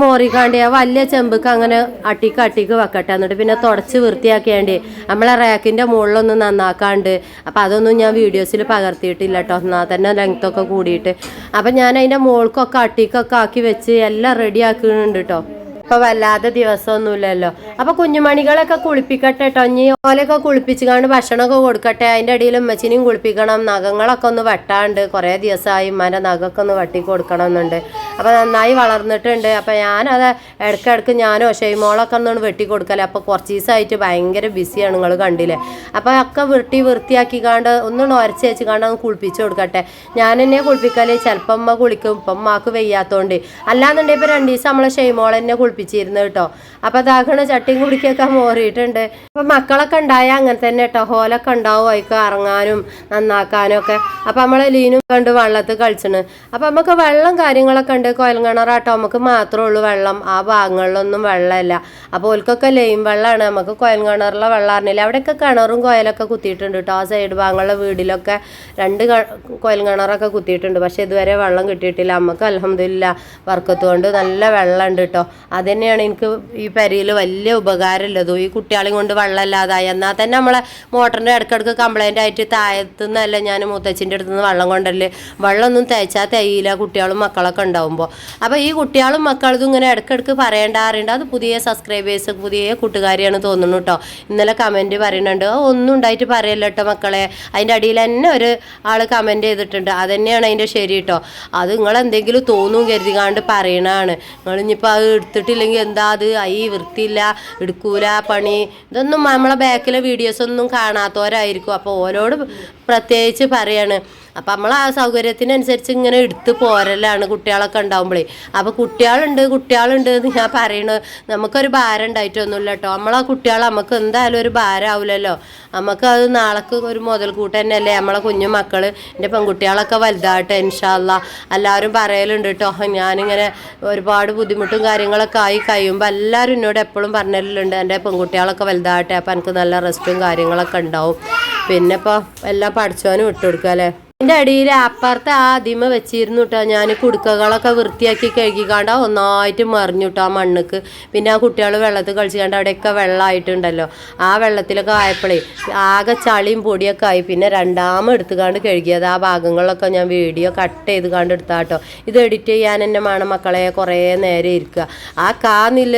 മോറിക്കാണ്ടി ആ വലിയ ചെമ്പക്ക് അങ്ങനെ അട്ടിക്ക് അട്ടിക്ക് വെക്കട്ടെ എന്നിട്ട് പിന്നെ തുടച്ച് വൃത്തിയാക്കിയാണ്ട് നമ്മളെ റാക്കിന്റെ മുകളിലൊന്നും നന്നാക്കാണ്ട്. അപ്പം അതൊന്നും ഞാൻ വീഡിയോസിൽ പകർത്തിയിട്ടില്ല കേട്ടോ എന്നാൽ തന്നെ ലെങ്ത്തൊക്കെ കൂടിയിട്ട്. അപ്പം ഞാൻ അതിന്റെ മുകൾക്കൊക്കെ അട്ടിക്കൊക്കെ ആക്കി വെച്ച് എല്ലാം റെഡി ആക്കുന്നുണ്ട് കേട്ടോ ഇപ്പൊ വല്ലാതെ ദിവസമൊന്നുമില്ലല്ലോ. അപ്പൊ കുഞ്ഞുമണികളൊക്കെ കുളിപ്പിക്കട്ടെ കേട്ടോ ഇനി ഓലൊക്കെ കുളിപ്പിച്ചുകാണ്ട് ഭക്ഷണമൊക്കെ കൊടുക്കട്ടെ. അതിന്റെ അടിയിൽ ഉമ്മച്ചിനെയും കുളിപ്പിക്കണം. നഖങ്ങളൊക്കെ ഒന്ന് വെട്ടാണ്ട് കുറേ ദിവസമായി ഉമ്മാന്റെ നഖമൊക്കെ ഒന്ന് വെട്ടി കൊടുക്കണം എന്നുണ്ട് അപ്പൊ നന്നായി വളർന്നിട്ടുണ്ട്. അപ്പൊ ഞാനത് ഇടക്കിടക്ക് ഞാനോ ഷെയ്മോളൊക്കെ ഒന്നും വെട്ടി കൊടുക്കല. അപ്പൊ കുറച്ച് ദിവസമായിട്ട് ഭയങ്കര ബിസിയാണ് നിങ്ങൾ കണ്ടില്ലേ. അപ്പൊ ഒക്കെ വെട്ടി വൃത്തിയാക്കിക്കാണ്ട് ഒന്ന് ഉരച്ച് വെച്ചുകാണ്ട് അങ്ങ് കുളിപ്പിച്ച് കൊടുക്കട്ടെ. ഞാൻ എന്നെ കുളിപ്പിക്കൽ ചിലപ്പം അമ്മ കുളിക്കും. ഇപ്പം അമ്മയ്ക്ക് വെയ്യാത്തോണ്ട്. അല്ലാന്നുണ്ടെങ്കിൽ ഇപ്പൊ രണ്ടു ദിവസം നമ്മളെ ഷെയ്മോൾ എന്നെ കുളിപ്പിച്ചിരുന്നു കേട്ടോ. അപ്പൊ അതാക്കണ ചട്ടിയും കുടിക്കൊക്കെ മോറിയിട്ടുണ്ട് അപ്പൊ മക്കളൊക്കെ ഉണ്ടായാൽ അങ്ങനെ തന്നെ കേട്ടോ. ഹോലൊക്കെ ഉണ്ടാവും അതിക്ക് ഇറങ്ങാനും നന്നാക്കാനും ഒക്കെ. അപ്പൊ നമ്മളെ ലീനും കണ്ട് വെള്ളത്തിൽ കളിച്ചിണ്. അപ്പൊ നമുക്ക് വെള്ളം കാര്യങ്ങളൊക്കെ ഉണ്ട്. കോയൽ കിണറാട്ടോ നമുക്ക് മാത്രമേ ഉള്ളൂ വെള്ളം. ആ ഭാഗങ്ങളിലൊന്നും വെള്ളമില്ല. അപ്പോൾ ഓൽക്കൊക്കെ ലൈൻ വെള്ളമാണ് നമുക്ക് കോയൽ വെള്ളം അറിഞ്ഞില്ല. അവിടെയൊക്കെ കിണറും കോയലൊക്കെ കുത്തിയിട്ടുണ്ട് കേട്ടോ. ആ സൈഡ് ഭാഗങ്ങളിലെ വീടിലൊക്കെ രണ്ട് കോയൽ കുത്തിയിട്ടുണ്ട്. പക്ഷെ ഇതുവരെ വെള്ളം കിട്ടിയിട്ടില്ല. നമുക്ക് അലഹമില്ല വർക്കത്ത് കൊണ്ട് നല്ല വെള്ളം ഉണ്ട് കേട്ടോ. അത് തന്നെയാണ് എനിക്ക് ഈ പെരയിൽ വലിയ ഉപകാരമുള്ളതും. ഈ കുട്ടികളെയും കൊണ്ട് വെള്ളമില്ലാതായി. എന്നാൽ തന്നെ നമ്മളെ മോട്ടറിന്റെ ഇടയ്ക്കിടയ്ക്ക് കംപ്ലൈന്റ് ആയിട്ട് താഴത്തുനിന്നല്ല ഞാൻ മുത്തച്ഛന്റെ അടുത്ത് നിന്ന് വെള്ളം കൊണ്ടല്ലേ വെള്ളമൊന്നും തേച്ചാൽ തേയില്ല കുട്ടികളും മക്കളൊക്കെ ഉണ്ടാവുമ്പോൾ അപ്പോൾ ഈ കുട്ടികളും മക്കളതും ഇങ്ങനെ ഇടയ്ക്കിടയ്ക്ക് പറയേണ്ടാറുണ്ട് അത് പുതിയ സബ്സ്ക്രൈബേഴ്സ് പുതിയ കൂട്ടുകാരിയാണ് തോന്നുന്നു കേട്ടോ ഇന്നലെ കമന്റ് പറയുന്നുണ്ട്. ഒന്നും ഉണ്ടായിട്ട് പറയല്ല കേട്ടോ മക്കളെ. അതിന്റെ അടിയിൽ തന്നെ ഒരു ആൾ കമന്റ് ചെയ്തിട്ടുണ്ട്. അത് തന്നെയാണ് അതിന്റെ ശരി കേട്ടോ അത് നിങ്ങൾ എന്തെങ്കിലും തോന്നും കരുതികാണ്ട് പറയണതാണ്. നിങ്ങൾ ഇനിയിപ്പോൾ അത് എടുത്തിട്ടില്ലെങ്കിൽ എന്താ അത്? ഈ വൃത്തിയില്ല എടുക്കൂല പണി. ഇതൊന്നും നമ്മളെ ബാക്കിലെ വീഡിയോസ് ഒന്നും കാണാത്തവരായിരിക്കും. അപ്പോൾ ഓരോട് പ്രത്യേകിച്ച് പറയാണ്. അപ്പം നമ്മൾ ആ സൗകര്യത്തിനനുസരിച്ച് ഇങ്ങനെ എടുത്ത് പോരലാണ് കുട്ടികളൊക്കെ ഉണ്ടാവുമ്പോഴേ അപ്പോൾ കുട്ടികളുണ്ട് കുട്ടികളുണ്ട് എന്ന് ഞാൻ പറയണത് നമുക്കൊരു ഭാരം ഉണ്ടായിട്ടൊന്നുമില്ല കേട്ടോ നമ്മളാ കുട്ടികൾ നമുക്ക് എന്തായാലും ഒരു ഭാരമാവില്ലല്ലോ നമുക്ക് അത് നാളേക്ക് ഒരു മുതൽക്കൂട്ട് തന്നെയല്ലേ നമ്മളെ കുഞ്ഞു മക്കൾ എന്റെ പെൺകുട്ടികളൊക്കെ വലുതായിട്ട് ഇൻഷാല്ല എല്ലാവരും പറയലുണ്ട് കേട്ടോ ഞാനിങ്ങനെ ഒരുപാട് ബുദ്ധിമുട്ടും കാര്യങ്ങളൊക്കെ ആയി കഴിയുമ്പോൾ എല്ലാവരും എന്നോട് എപ്പോഴും പറഞ്ഞിട്ടുണ്ട് എന്റെ പെൺകുട്ടികളൊക്കെ വലുതായിട്ട് അപ്പം എനിക്ക് നല്ല റെസ്റ്റും കാര്യങ്ങളൊക്കെ ഉണ്ടാവും. പിന്നെ ഇപ്പോൾ എല്ലാം പഠിച്ചവനും വിട്ടുകൊടുക്കുക അല്ലേ? ഇതിന്റെ അടിയിൽ അപ്പുറത്തെ ആ അതിമ വെച്ചിരുന്നു കേട്ടോ ഞാൻ കുടുക്കകളൊക്കെ വൃത്തിയാക്കി കഴുകിക്കാണ്ട ഒന്നായിട്ട് മറിഞ്ഞു കേട്ടോ ആ മണ്ണുക്ക്. പിന്നെ ആ കുട്ടികൾ വെള്ളത്തിൽ കളിച്ചുകൊണ്ട് അവിടെയൊക്കെ വെള്ളമായിട്ടുണ്ടല്ലോ. ആ വെള്ളത്തിലൊക്കെ ആയപ്പോഴേ ആകെ ചളിയും പൊടിയൊക്കെ ആയി. പിന്നെ രണ്ടാമത് എടുത്തുകാണ്ട് കഴുകിയത്. ആ ഭാഗങ്ങളിലൊക്കെ ഞാൻ വീഡിയോ കട്ട് ചെയ്ത് കണ്ട് എടുത്താ ഇത് എഡിറ്റ് ചെയ്യാൻ എന്നെ വേണം മക്കളെ. കുറേ നേരം ഇരിക്കുക. ആ കാന്നിൽ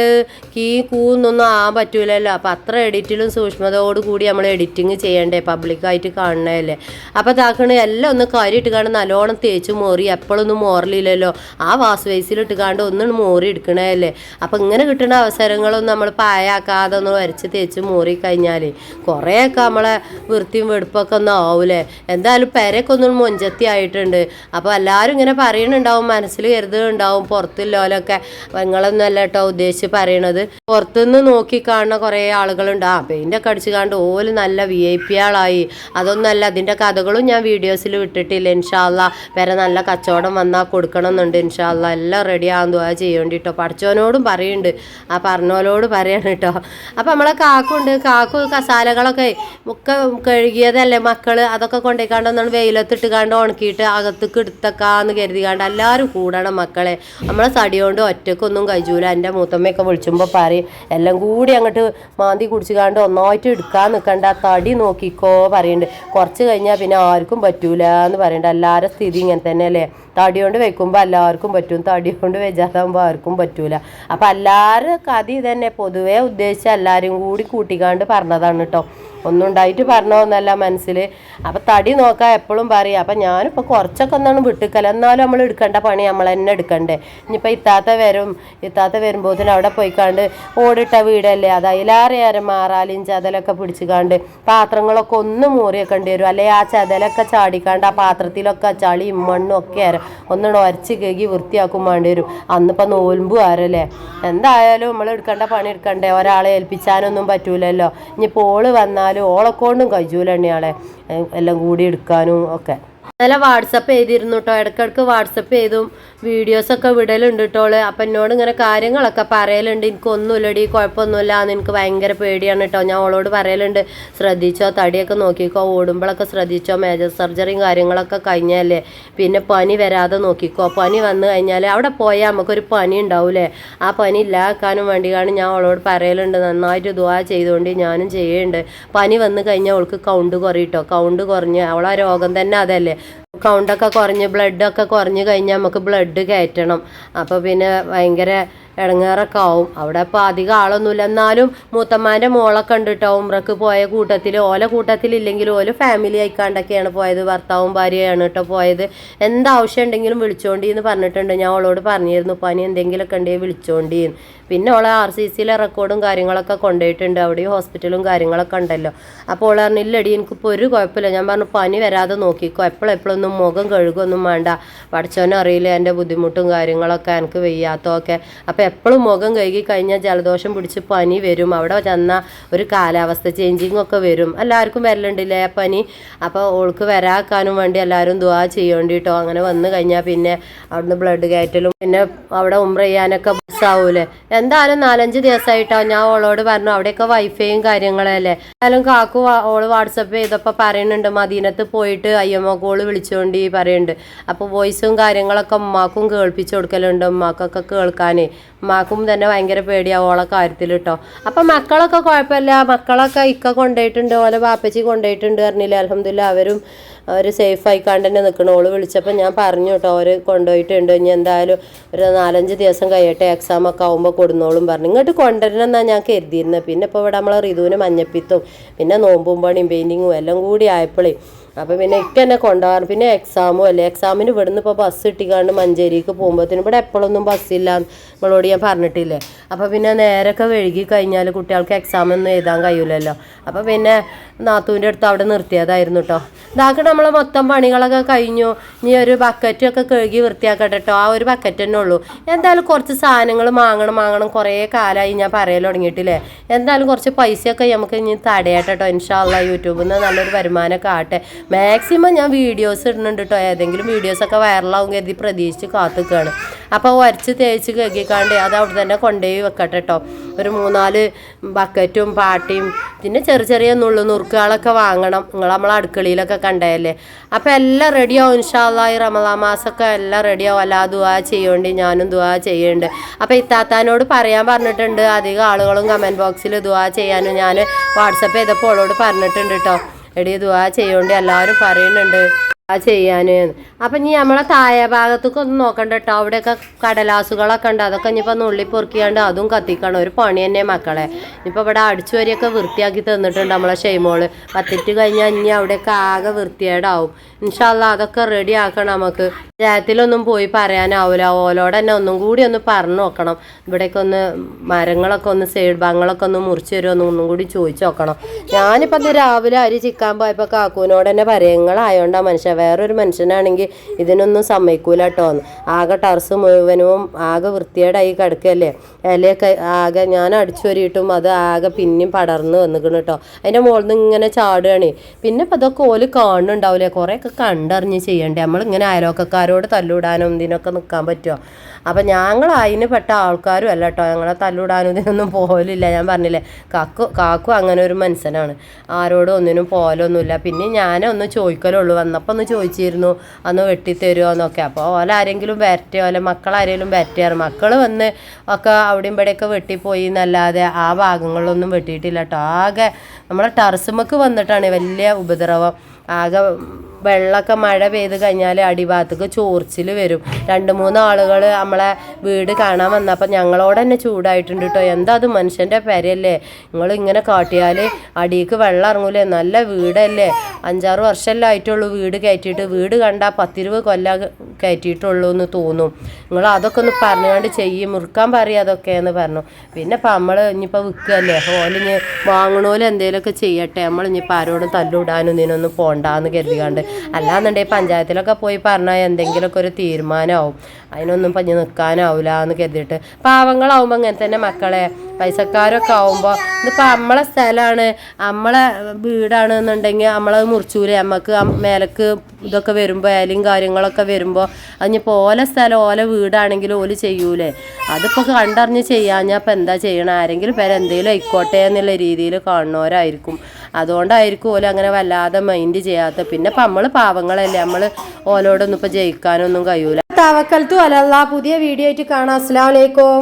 കീ കൂന്നൊന്നും ആ പറ്റൂലല്ലോ. അപ്പം അത്ര എഡിറ്റിലും സൂക്ഷ്മതയോട് കൂടി നമ്മൾ എഡിറ്റിങ് ചെയ്യണ്ടേ. പബ്ലിക്കായിട്ട് കാണണതല്ലേ. അപ്പോൾ താക്കണ് എല്ലാം ഒന്ന് കാര്യമിട്ട് കാണും നല്ലോണം തേച്ച് മോറി എപ്പോഴൊന്നും മോറലില്ലല്ലോ. ആ വാസ് വേസിലിട്ട് കാണ്ട് ഒന്നും മോറി എടുക്കണതല്ലേ അപ്പം ഇങ്ങനെ കിട്ടുന്ന അവസരങ്ങളൊന്നും നമ്മൾ പായാക്കാതെ ഒന്ന് വരച്ച് തേച്ച് മോറി കഴിഞ്ഞാൽ കുറേയൊക്കെ നമ്മളെ വൃത്തിയും വെടുപ്പൊക്കെ ഒന്നും ആവൂലേ? എന്തായാലും പെരയൊക്കെ ഒന്നും മൊഞ്ചത്തി ആയിട്ടുണ്ട്. അപ്പോൾ എല്ലാവരും ഇങ്ങനെ പറയണുണ്ടാവും മനസ്സിൽ കരുതുന്നുണ്ടാവും പുറത്തില്ലോലൊക്കെ നിങ്ങളൊന്നും അല്ല കേട്ടോ ഉദ്ദേശിച്ച് പറയണത്. പുറത്തുനിന്ന് നോക്കി കാണുന്ന കുറേ ആളുകളുണ്ട്. ആ പെയിന്റൊക്കെ അടിച്ച് കാണ്ട് ഓൽ നല്ല വി ഐ പി ആളായി. അതൊന്നല്ല അതിന്റെ കഥകളും ഞാൻ വീഡിയോസിൽ വിട്ടിട്ടില്ല ഇൻഷാല്ല വരെ നല്ല കച്ചവടം വന്നാൽ കൊടുക്കണം എന്നുണ്ട് ഇൻഷാല്ല എല്ലാം റെഡി ആകുന്നു ആ ചെയ്യേണ്ടി കേട്ടോ പഠിച്ചവനോടും പറയുന്നുണ്ട് ആ പറഞ്ഞോലോട് പറയണം കേട്ടോ അപ്പം നമ്മളെ കാക്കുണ്ട്. കാക്കു കസാലകളൊക്കെ ഒക്കെ കഴുകിയതല്ലേ മക്കൾ? അതൊക്കെ കൊണ്ടുപോയിക്കാണ്ടൊന്നാണ് വെയിലത്തിട്ട് കാണ്ട് ഉണക്കിയിട്ട് അകത്തേക്ക് എടുത്തക്കാന്ന് കരുതിക്കാണ്ട് എല്ലാവരും കൂടണം മക്കളെ. നമ്മളെ സടിയോണ്ട് ഒറ്റക്കൊന്നും കഴിച്ചൂല. എന്റെ മൂത്തമ്മയൊക്കെ വിളിച്ചുമ്പോൾ പറയും എല്ലാം കൂടി അങ്ങോട്ട് മാന്തി കുടിച്ച് കാണ്ട് ഒന്നായിട്ട് എടുക്കാൻ നിൽക്കണ്ട തടി നോക്കിക്കോ പറയുന്നുണ്ട് കുറച്ച് കഴിഞ്ഞാൽ പിന്നെ ആർക്കും പറ്റൂല. എന്ന് പറയണ്ട. എല്ലാവരുടെ സ്ഥിതി ഇങ്ങനെ തന്നെ അല്ലേ തടി കൊണ്ട് വെക്കുമ്പോൾ എല്ലാവർക്കും പറ്റും. തടി കൊണ്ട് വെച്ചാതാകുമ്പോൾ ആർക്കും പറ്റൂല. അപ്പം എല്ലാവരും കഥ ഇതന്നെ. പൊതുവേ ഉദ്ദേശിച്ച എല്ലാവരും കൂടി കൂട്ടിക്കാണ്ട് പറഞ്ഞതാണ് കേട്ടോ ഒന്നും ഉണ്ടായിട്ട് പറഞ്ഞോന്നല്ല മനസ്സിൽ അപ്പം തടി നോക്കാൻ എപ്പോഴും പറയും. അപ്പം ഞാനിപ്പോൾ കുറച്ചൊക്കെ ഒന്നാണ് വിട്ടുക്കല. എന്നാലും നമ്മൾ എടുക്കേണ്ട പണി നമ്മൾ തന്നെ എടുക്കണ്ടേ. ഇനിയിപ്പോൾ ഇത്താത്ത വരും. ഇത്താത്ത വരുമ്പോഴത്തേനും അവിടെ പോയിക്കാണ്ട് ഓടിട്ട വീടല്ലേ? അത് അതിലാറിയാരം മാറാലും ചതലൊക്കെ പിടിച്ച് കാണ്ട് പാത്രങ്ങളൊക്കെ ഒന്ന് മൂറിയൊക്കേണ്ടി വരും. അല്ലെങ്കിൽ ആ ചതലൊക്കെ ചാടിക്കാണ്ട് ആ പാത്രത്തിലൊക്കെ ചളിയും മണ്ണും ഒക്കെ ആരും ഒന്നും ഉരച്ച് കേകി വൃത്തിയാക്കും വേണ്ടി വരും. അന്നിപ്പോൾ നോൽമ്പ് ആരല്ലേ? എന്തായാലും നമ്മൾ എടുക്കേണ്ട പണി എടുക്കണ്ടേ? ഒരാളെ ഏൽപ്പിച്ചാനൊന്നും പറ്റൂലല്ലോ. ഇനിയിപ്പോൾ ഓളക്കോണ്ടും കഴിച്ചൂലെണ്ണയാളെ എല്ലാം കൂടി എടുക്കാനും ഒക്കെ. ഇന്നലെ വാട്സപ്പ് ചെയ്തിരുന്നു കേട്ടോ ഇടയ്ക്കിടയ്ക്ക് വാട്സപ്പ് ചെയ്തും വീഡിയോസൊക്കെ വിടലുണ്ട് കേട്ടോൾ അപ്പം എന്നോട് ഇങ്ങനെ കാര്യങ്ങളൊക്കെ പറയലുണ്ട്. എനിക്കൊന്നുമില്ലടി കുഴപ്പമൊന്നുമില്ല എന്ന് എനിക്ക് ഭയങ്കര പേടിയാണ് കേട്ടോ ഞാൻ അവളോട് പറയലുണ്ട് ശ്രദ്ധിച്ചോ തടിയൊക്കെ നോക്കിക്കോ. ഓടുമ്പോഴൊക്കെ ശ്രദ്ധിച്ചോ. മേജർ സർജറിയും കാര്യങ്ങളൊക്കെ കഴിഞ്ഞല്ലേ. പിന്നെ പനി വരാതെ നോക്കിക്കോ. പനി വന്നു കഴിഞ്ഞാൽ അവിടെ പോയാൽ നമുക്കൊരു പനി ഉണ്ടാവൂലേ. ആ പനി ഇല്ലാക്കാനും വേണ്ടിയാണ് ഞാൻ അവളോട് പറയലുണ്ട്. നന്നായിട്ട് ദുവാ ചെയ്തുകൊണ്ട് ഞാനും ചെയ്യുന്നുണ്ട്. പനി വന്നു കഴിഞ്ഞാൽ അവൾക്ക് കൗണ്ട് കുറയിട്ടോ കൗണ്ട് കുറഞ്ഞ് അവളെ രോഗം തന്നെ അതല്ലേ. കൗണ്ടൊക്കെ കുറഞ്ഞ് ബ്ലഡൊക്കെ കുറഞ്ഞ് കഴിഞ്ഞാൽ നമുക്ക് ബ്ലഡ് കയറ്റണം. അപ്പോൾ പിന്നെ ഭയങ്കര ഇടങ്ങേറൊക്കെ ആവും അവിടെ ഇപ്പോൾ അധികം ആളൊന്നുമില്ല. എന്നാലും മൂത്തമ്മാന്റെ മോളെ കണ്ടിട്ടാവും ഉമ്രക്ക് പോയ കൂട്ടത്തിൽ ഓല കൂട്ടത്തിലില്ലെങ്കിൽ ഓല ഫാമിലി ആയിക്കാണ്ടൊക്കെയാണ് പോയത്. ഭർത്താവും ഭാര്യയാണ് കേട്ടോ പോയത്. എന്താവശ്യം ഉണ്ടെങ്കിലും വിളിച്ചോണ്ടി എന്ന് പറഞ്ഞിട്ടുണ്ട്. ഞാൻ അവളോട് പറഞ്ഞിരുന്നു പനി എന്തെങ്കിലുമൊക്കെ ഉണ്ടെങ്കിൽ വിളിച്ചോണ്ടിന്ന്. പിന്നെ ഓളെ ആർ സി സിയിലെ റെക്കോർഡും കാര്യങ്ങളൊക്കെ കൊണ്ടുപോയിട്ടുണ്ട്. അവിടെയും ഹോസ്പിറ്റലും കാര്യങ്ങളൊക്കെ ഉണ്ടല്ലോ. അപ്പോൾ ഓൾ പറഞ്ഞു ഇല്ലടി എനിക്കിപ്പോൾ ഒരു കുഴപ്പമില്ല. ഞാൻ പറഞ്ഞു പനി വരാതെ നോക്കിക്കോ. എപ്പോഴും എപ്പോഴൊന്നും മുഖം കഴുകൊന്നും വേണ്ട. പഠിച്ചോനും അറിയില്ല എന്റെ ബുദ്ധിമുട്ടും കാര്യങ്ങളൊക്കെ എനിക്ക് വയ്യാത്തതൊക്കെ. അപ്പോൾ എപ്പോഴും മുഖം കഴുകി കഴിഞ്ഞാൽ ജലദോഷം പിടിച്ച് പനി വരും. അവിടെ ചെന്നാൽ ഒരു കാലാവസ്ഥ ചേഞ്ചിങ് ഒക്കെ വരും. എല്ലാവർക്കും വരലുണ്ടല്ലേ പനി? അപ്പോൾ ഓൾക്ക് വരാക്കാനും വേണ്ടി എല്ലാവരും ദുവാ ചെയ്യേണ്ടി കേട്ടോ അങ്ങനെ വന്നു കഴിഞ്ഞാൽ പിന്നെ അവിടുന്ന് ബ്ലഡ് കയറ്റലും. പിന്നെ അവിടെ ഉമ്ര ചെയ്യാനൊക്കെ ബസ്സാവൂലേ എന്തായാലും നാലഞ്ച് ദിവസമായിട്ടോ ഞാൻ ഓളോട് പറഞ്ഞു അവിടെയൊക്കെ വൈഫൈയും കാര്യങ്ങളല്ലേ എന്തായാലും കാക്കു ഓൾ വാട്സപ്പ് ചെയ്തപ്പോൾ പറയുന്നുണ്ട് മദീനത്ത് പോയിട്ട് അയ്യമ്മ കോൾ വിളിച്ചുകൊണ്ട് പറയുന്നുണ്ട്. അപ്പോൾ വോയിസും കാര്യങ്ങളൊക്കെ ഉമ്മാക്കും കേൾപ്പിച്ചു കൊടുക്കലുണ്ട് ഉമ്മാക്കൊക്കെ കേൾക്കാനേ. ഉമ്മാക്കും തന്നെ ഭയങ്കര പേടിയാവും ഓളെ കാര്യത്തിൽ കേട്ടോ അപ്പം മക്കളൊക്കെ കുഴപ്പമില്ല മക്കളൊക്കെ ഇക്ക കൊണ്ടുപോയിട്ടുണ്ട് ഓലെ ബാപ്പച്ചി കൊണ്ടുപോയിട്ടുണ്ട് പറഞ്ഞില്ല. അലഹമില്ല അവരും അവർ സേഫ് ആയിക്കാണ്ട് തന്നെ നിൽക്കണം ഓൾ വിളിച്ചപ്പോൾ ഞാൻ പറഞ്ഞു കേട്ടോ അവർ കൊണ്ടുപോയിട്ടുണ്ട് ഇനി എന്തായാലും ഒരു നാലഞ്ച് ദിവസം കഴിയട്ടെ എക്സാം ഒക്കെ ആകുമ്പോൾ കൊടുന്നോളും പറഞ്ഞു. ഇങ്ങോട്ട് കൊണ്ടുവരണം എന്നാണ് ഞാൻ കരുതിയിരുന്നത് പിന്നെ ഇപ്പോൾ ഇവിടെ നമ്മളെ റിതുവിന് മഞ്ഞപ്പിത്തും പിന്നെ നോമ്പും പണിയും പെയിന്റിങ്ങും എല്ലാം കൂടി ആയപ്പോഴേ അപ്പോൾ പിന്നെ ഇക്ക എന്നെ കൊണ്ടുപോകാറ്. പിന്നെ എക്സാമും അല്ലേ? എക്സാമിന് ഇവിടുന്ന് ഇപ്പോൾ ബസ് ഇട്ടിക്കാണ്ട് മഞ്ചേരിക്ക് പോകുമ്പോഴത്തേനും ഇവിടെ എപ്പോഴൊന്നും ബസ്സില്ല നമ്മളോട് ഞാൻ പറഞ്ഞിട്ടില്ലേ? അപ്പോൾ പിന്നെ നേരൊക്കെ വഴുകി കഴിഞ്ഞാൽ കുട്ടികൾക്ക് എക്സാം ഒന്നും എഴുതാൻ കഴിയില്ലല്ലോ അപ്പോൾ പിന്നെ നാത്തൂന്റെ അടുത്ത് അവിടെ നിർത്തിയതായിരുന്നു കേട്ടോ ഇതാക്കി നമ്മളെ മൊത്തം പണികളൊക്കെ കഴിഞ്ഞു. ഇനി ഒരു ബക്കറ്റൊക്കെ കഴുകി വൃത്തിയാക്കട്ടെ കേട്ടോ ആ ഒരു ബക്കറ്റ് തന്നെ ഉള്ളൂ. എന്തായാലും കുറച്ച് സാധനങ്ങൾ വാങ്ങണം വാങ്ങണം കുറേ കാലമായി ഞാൻ പറയൽ തുടങ്ങിയിട്ടില്ലേ? എന്തായാലും കുറച്ച് പൈസയൊക്കെ നമുക്ക് ഇനി തടയട്ടെ കേട്ടോ ഇൻഷാല്ല യൂട്യൂബിൽ നിന്ന് നല്ലൊരു വരുമാനമൊക്കെ ആട്ടെ മാക്സിമം ഞാൻ വീഡിയോസ് ഇടുന്നുണ്ട് കേട്ടോ ഏതെങ്കിലും വീഡിയോസൊക്കെ വൈറലാവും കരുതി പ്രതീക്ഷിച്ച് കാത്തുക്കുകയാണ് അപ്പോൾ ഉരച്ച് തേച്ച് കഴുകിക്കാണ്ട് അത് അവിടെ തന്നെ കൊണ്ടുപോയി വെക്കട്ടെ കേട്ടോ ഒരു മൂന്നാൽ ബക്കറ്റും പാട്ടിയും പിന്നെ ചെറിയ ചെറിയ നുള്ളു നുറുക്കുകളൊക്കെ വാങ്ങണം. നിങ്ങൾ നമ്മളെ അടുക്കളയിലൊക്കെ കണ്ടതല്ലേ? അപ്പോൾ എല്ലാം റെഡിയാവും ഇൻഷാല്ല ഈ റമദാ മാസമൊക്കെ എല്ലാം റെഡിയാവും അല്ലാ ദുവാ ചെയ്യേണ്ടി ഞാനും ദുവാ ചെയ്യുന്നുണ്ട് അപ്പോൾ ഇത്താത്താനോട് പറയാൻ പറഞ്ഞിട്ടുണ്ട്. അധികം ആളുകളും കമന്റ് ബോക്സിൽ ദുവാ ചെയ്യാനും ഞാൻ വാട്സപ്പ് ചെയ്തപ്പോൾ അവളോട് പറഞ്ഞിട്ടുണ്ട് കേട്ടോ എടി ദുവാ ചെയ്യേണ്ടി എല്ലാവരും പറയുന്നുണ്ട്. ചെയ്യാന്. അപ്പം ഇനി നമ്മളെ താഴെ ഭാഗത്തേക്ക് ഒന്ന് നോക്കണ്ട കേട്ടോ അവിടെയൊക്കെ കടലാസുകളൊക്കെ ഉണ്ട്. അതൊക്കെ ഇനിയിപ്പോൾ നുള്ളി പൊറുക്കിയാണ്ട് അതും കത്തിക്കണം. ഒരു പണി തന്നെ മക്കളെ. ഇപ്പൊ ഇവിടെ അടിച്ചു വരിയൊക്കെ വൃത്തിയാക്കി തന്നിട്ടുണ്ട് നമ്മളെ ഷെയ്മോൾ. പത്തിട്ട് കഴിഞ്ഞാൽ ഇനി അവിടെയൊക്കെ ആകെ വൃത്തിയേടാവും. ഇൻഷാല്ല അതൊക്കെ റെഡി ആക്കണം നമുക്ക്. ജയത്തിലൊന്നും പോയി പറയാനാവില്ല ഓലോടെ തന്നെ ഒന്നും കൂടി ഒന്ന് പറഞ്ഞു നോക്കണം. ഇവിടേക്ക് ഒന്ന് മരങ്ങളൊക്കെ ഒന്ന് സൈഡ് ഭാഗങ്ങളൊക്കെ ഒന്ന് മുറിച്ച് തരുമോ ഒന്നും കൂടി ചോദിച്ചു നോക്കണം. ഞാനിപ്പോൾ ഇത് രാവിലെ അരി ചിക്കാൻ പോയപ്പോൾ കാക്കൂനോട് തന്നെ പറയങ്ങളായോണ്ടാ മനുഷ്യ വേറൊരു മനുഷ്യനാണെങ്കിൽ ഇതിനൊന്നും സമ്മതിക്കൂല കേട്ടോ ആകെ ടർസ് മുഴുവനും ആകെ വൃത്തിയേടായി കിടക്കല്ലേ ഇലയൊക്കെ ആകെ ഞാൻ അടിച്ചു വരിയിട്ടും അത് ആകെ പിന്നെയും പടർന്ന് വന്നിക്കണം കേട്ടോ. അതിന്റെ മുകളിൽ നിന്ന് ഇങ്ങനെ ചാടുകയാണ്. പിന്നെ ഇപ്പം അതൊക്കെ ഓൽ കാണുന്നുണ്ടാവില്ലേ? കുറേയൊക്കെ കണ്ടറിഞ്ഞ് ചെയ്യണ്ടേ? നമ്മളിങ്ങനെ അയലോക്കക്കാരോട് തല്ലുവിടാനും ഇതിനൊക്കെ നിൽക്കാൻ പറ്റുമോ? അപ്പം ഞങ്ങൾ അതിന് പെട്ട ആൾക്കാരും അല്ല കേട്ടോ. ഞങ്ങളെ തല്ലുവിടാനും ഇതിനൊന്നും പോലില്ല ഞാൻ പറഞ്ഞില്ലേ കാക്കു കാക്കു അങ്ങനെ ഒരു മനുഷ്യനാണ്. ആരോടും ഒന്നിനും പോലൊന്നുമില്ല പിന്നെ ഞാനൊന്ന് ചോദിക്കലുള്ളൂ. വന്നപ്പോൾ ഒന്ന് ചോദിച്ചിരുന്നു അന്ന് വെട്ടിത്തരുമോ എന്നൊക്കെ. അപ്പോൾ ഓല ആരെങ്കിലും വരട്ടെ ഓല മക്കളാരെങ്കിലും വരട്ടെയാണ് മക്കൾ വന്ന് ഒക്കെ അവിടെയും ഇവിടെയൊക്കെ വെട്ടിപ്പോയി എന്നല്ലാതെ ആ ഭാഗങ്ങളിലൊന്നും വെട്ടിയിട്ടില്ല കേട്ടോ. ആകെ നമ്മളെ ടർസുമക്ക് വന്നിട്ടാണ് വലിയ ഉപദ്രവം. ആകെ വെള്ളമൊക്കെ മഴ പെയ്ത് കഴിഞ്ഞാൽ അടിഭാഗത്തേക്ക് ചോർച്ചിൽ വരും. രണ്ട് മൂന്ന് ആളുകൾ നമ്മളെ വീട് കാണാൻ വന്നപ്പോൾ ഞങ്ങളോട് തന്നെ ചൂടായിട്ടുണ്ട് കേട്ടോ എന്താ അത് മനുഷ്യന്റെ പെരയല്ലേ? നിങ്ങൾ ഇങ്ങനെ കാട്ടിയാൽ അടിക്ക് വെള്ളം ഇറങ്ങൂലേ? നല്ല വീടല്ലേ? അഞ്ചാറ് വർഷമല്ലേ ആയിട്ടുള്ളൂ വീട് കയറ്റിയിട്ട്. വീട് കണ്ടാൽ പത്തിരുപത് കൊല്ല കയറ്റിയിട്ടുള്ളൂ എന്ന് തോന്നും. നിങ്ങൾ അതൊക്കെ ഒന്ന് പറഞ്ഞുകൊണ്ട് ചെയ്യും. മുറുക്കാൻ പറയും അതൊക്കെ എന്ന് പറഞ്ഞു. പിന്നെ ഇപ്പം നമ്മൾ ഇനിയിപ്പോൾ വിൽക്കുകയല്ലേ ഓലിഞ്ഞ് വാങ്ങണോലും എന്തെങ്കിലുമൊക്കെ ചെയ്യട്ടെ? നമ്മൾ ഇനിയിപ്പോൾ ആരോടും തല്ലുവിടാനും ഇതിനൊന്നും പോണ്ടാന്ന് കരുതികാണ്ട് അല്ലാന്നുണ്ടെങ്കിൽ പഞ്ചായത്തിലൊക്കെ പോയി പറഞ്ഞാൽ എന്തെങ്കിലുമൊക്കെ ഒരു തീരുമാനമാവും. അതിനൊന്നും പഞ്ഞ് നിൽക്കാനാവില്ല എന്ന് കരുതിയിട്ട്. പാവങ്ങളാവുമ്പോൾ അങ്ങനെ തന്നെ മക്കളെ. പൈസക്കാരൊക്കെ ആവുമ്പോൾ ഇതിപ്പോൾ നമ്മളെ സ്ഥലമാണ് നമ്മളെ വീടാണ് എന്നുണ്ടെങ്കിൽ നമ്മളത് മുറിച്ചൂലേ. നമുക്ക് മേലക്ക് ഇതൊക്കെ വരുമ്പോൾ ഏലയും കാര്യങ്ങളൊക്കെ വരുമ്പോൾ അതിപ്പോൾ ഓല സ്ഥലം ഓല വീടാണെങ്കിലും ഓൽ ചെയ്യൂലേ. അതിപ്പോൾ കണ്ടറിഞ്ഞ് ചെയ്യാഞ്ഞാൽ ഇപ്പം എന്താ ചെയ്യണം? ആരെങ്കിലും പേര് എന്തെങ്കിലും ആയിക്കോട്ടെ എന്നുള്ള രീതിയിൽ കാണുന്നവരായിരിക്കും. അതുകൊണ്ടായിരിക്കും ഓല അങ്ങനെ വല്ലാതെ മൈൻഡ് ചെയ്യാത്ത പിന്നെ ഇപ്പം നമ്മൾ പാവങ്ങളല്ലേ. നമ്മൾ ഓലോടൊന്നും ഇപ്പോൾ ജയിക്കാനൊന്നും കഴിയൂല. തവക്കൽത്തു അലല്ല പുതിയ വീഡിയോ ആയിട്ട് കാണാം. അസ്സാം വലൈക്കും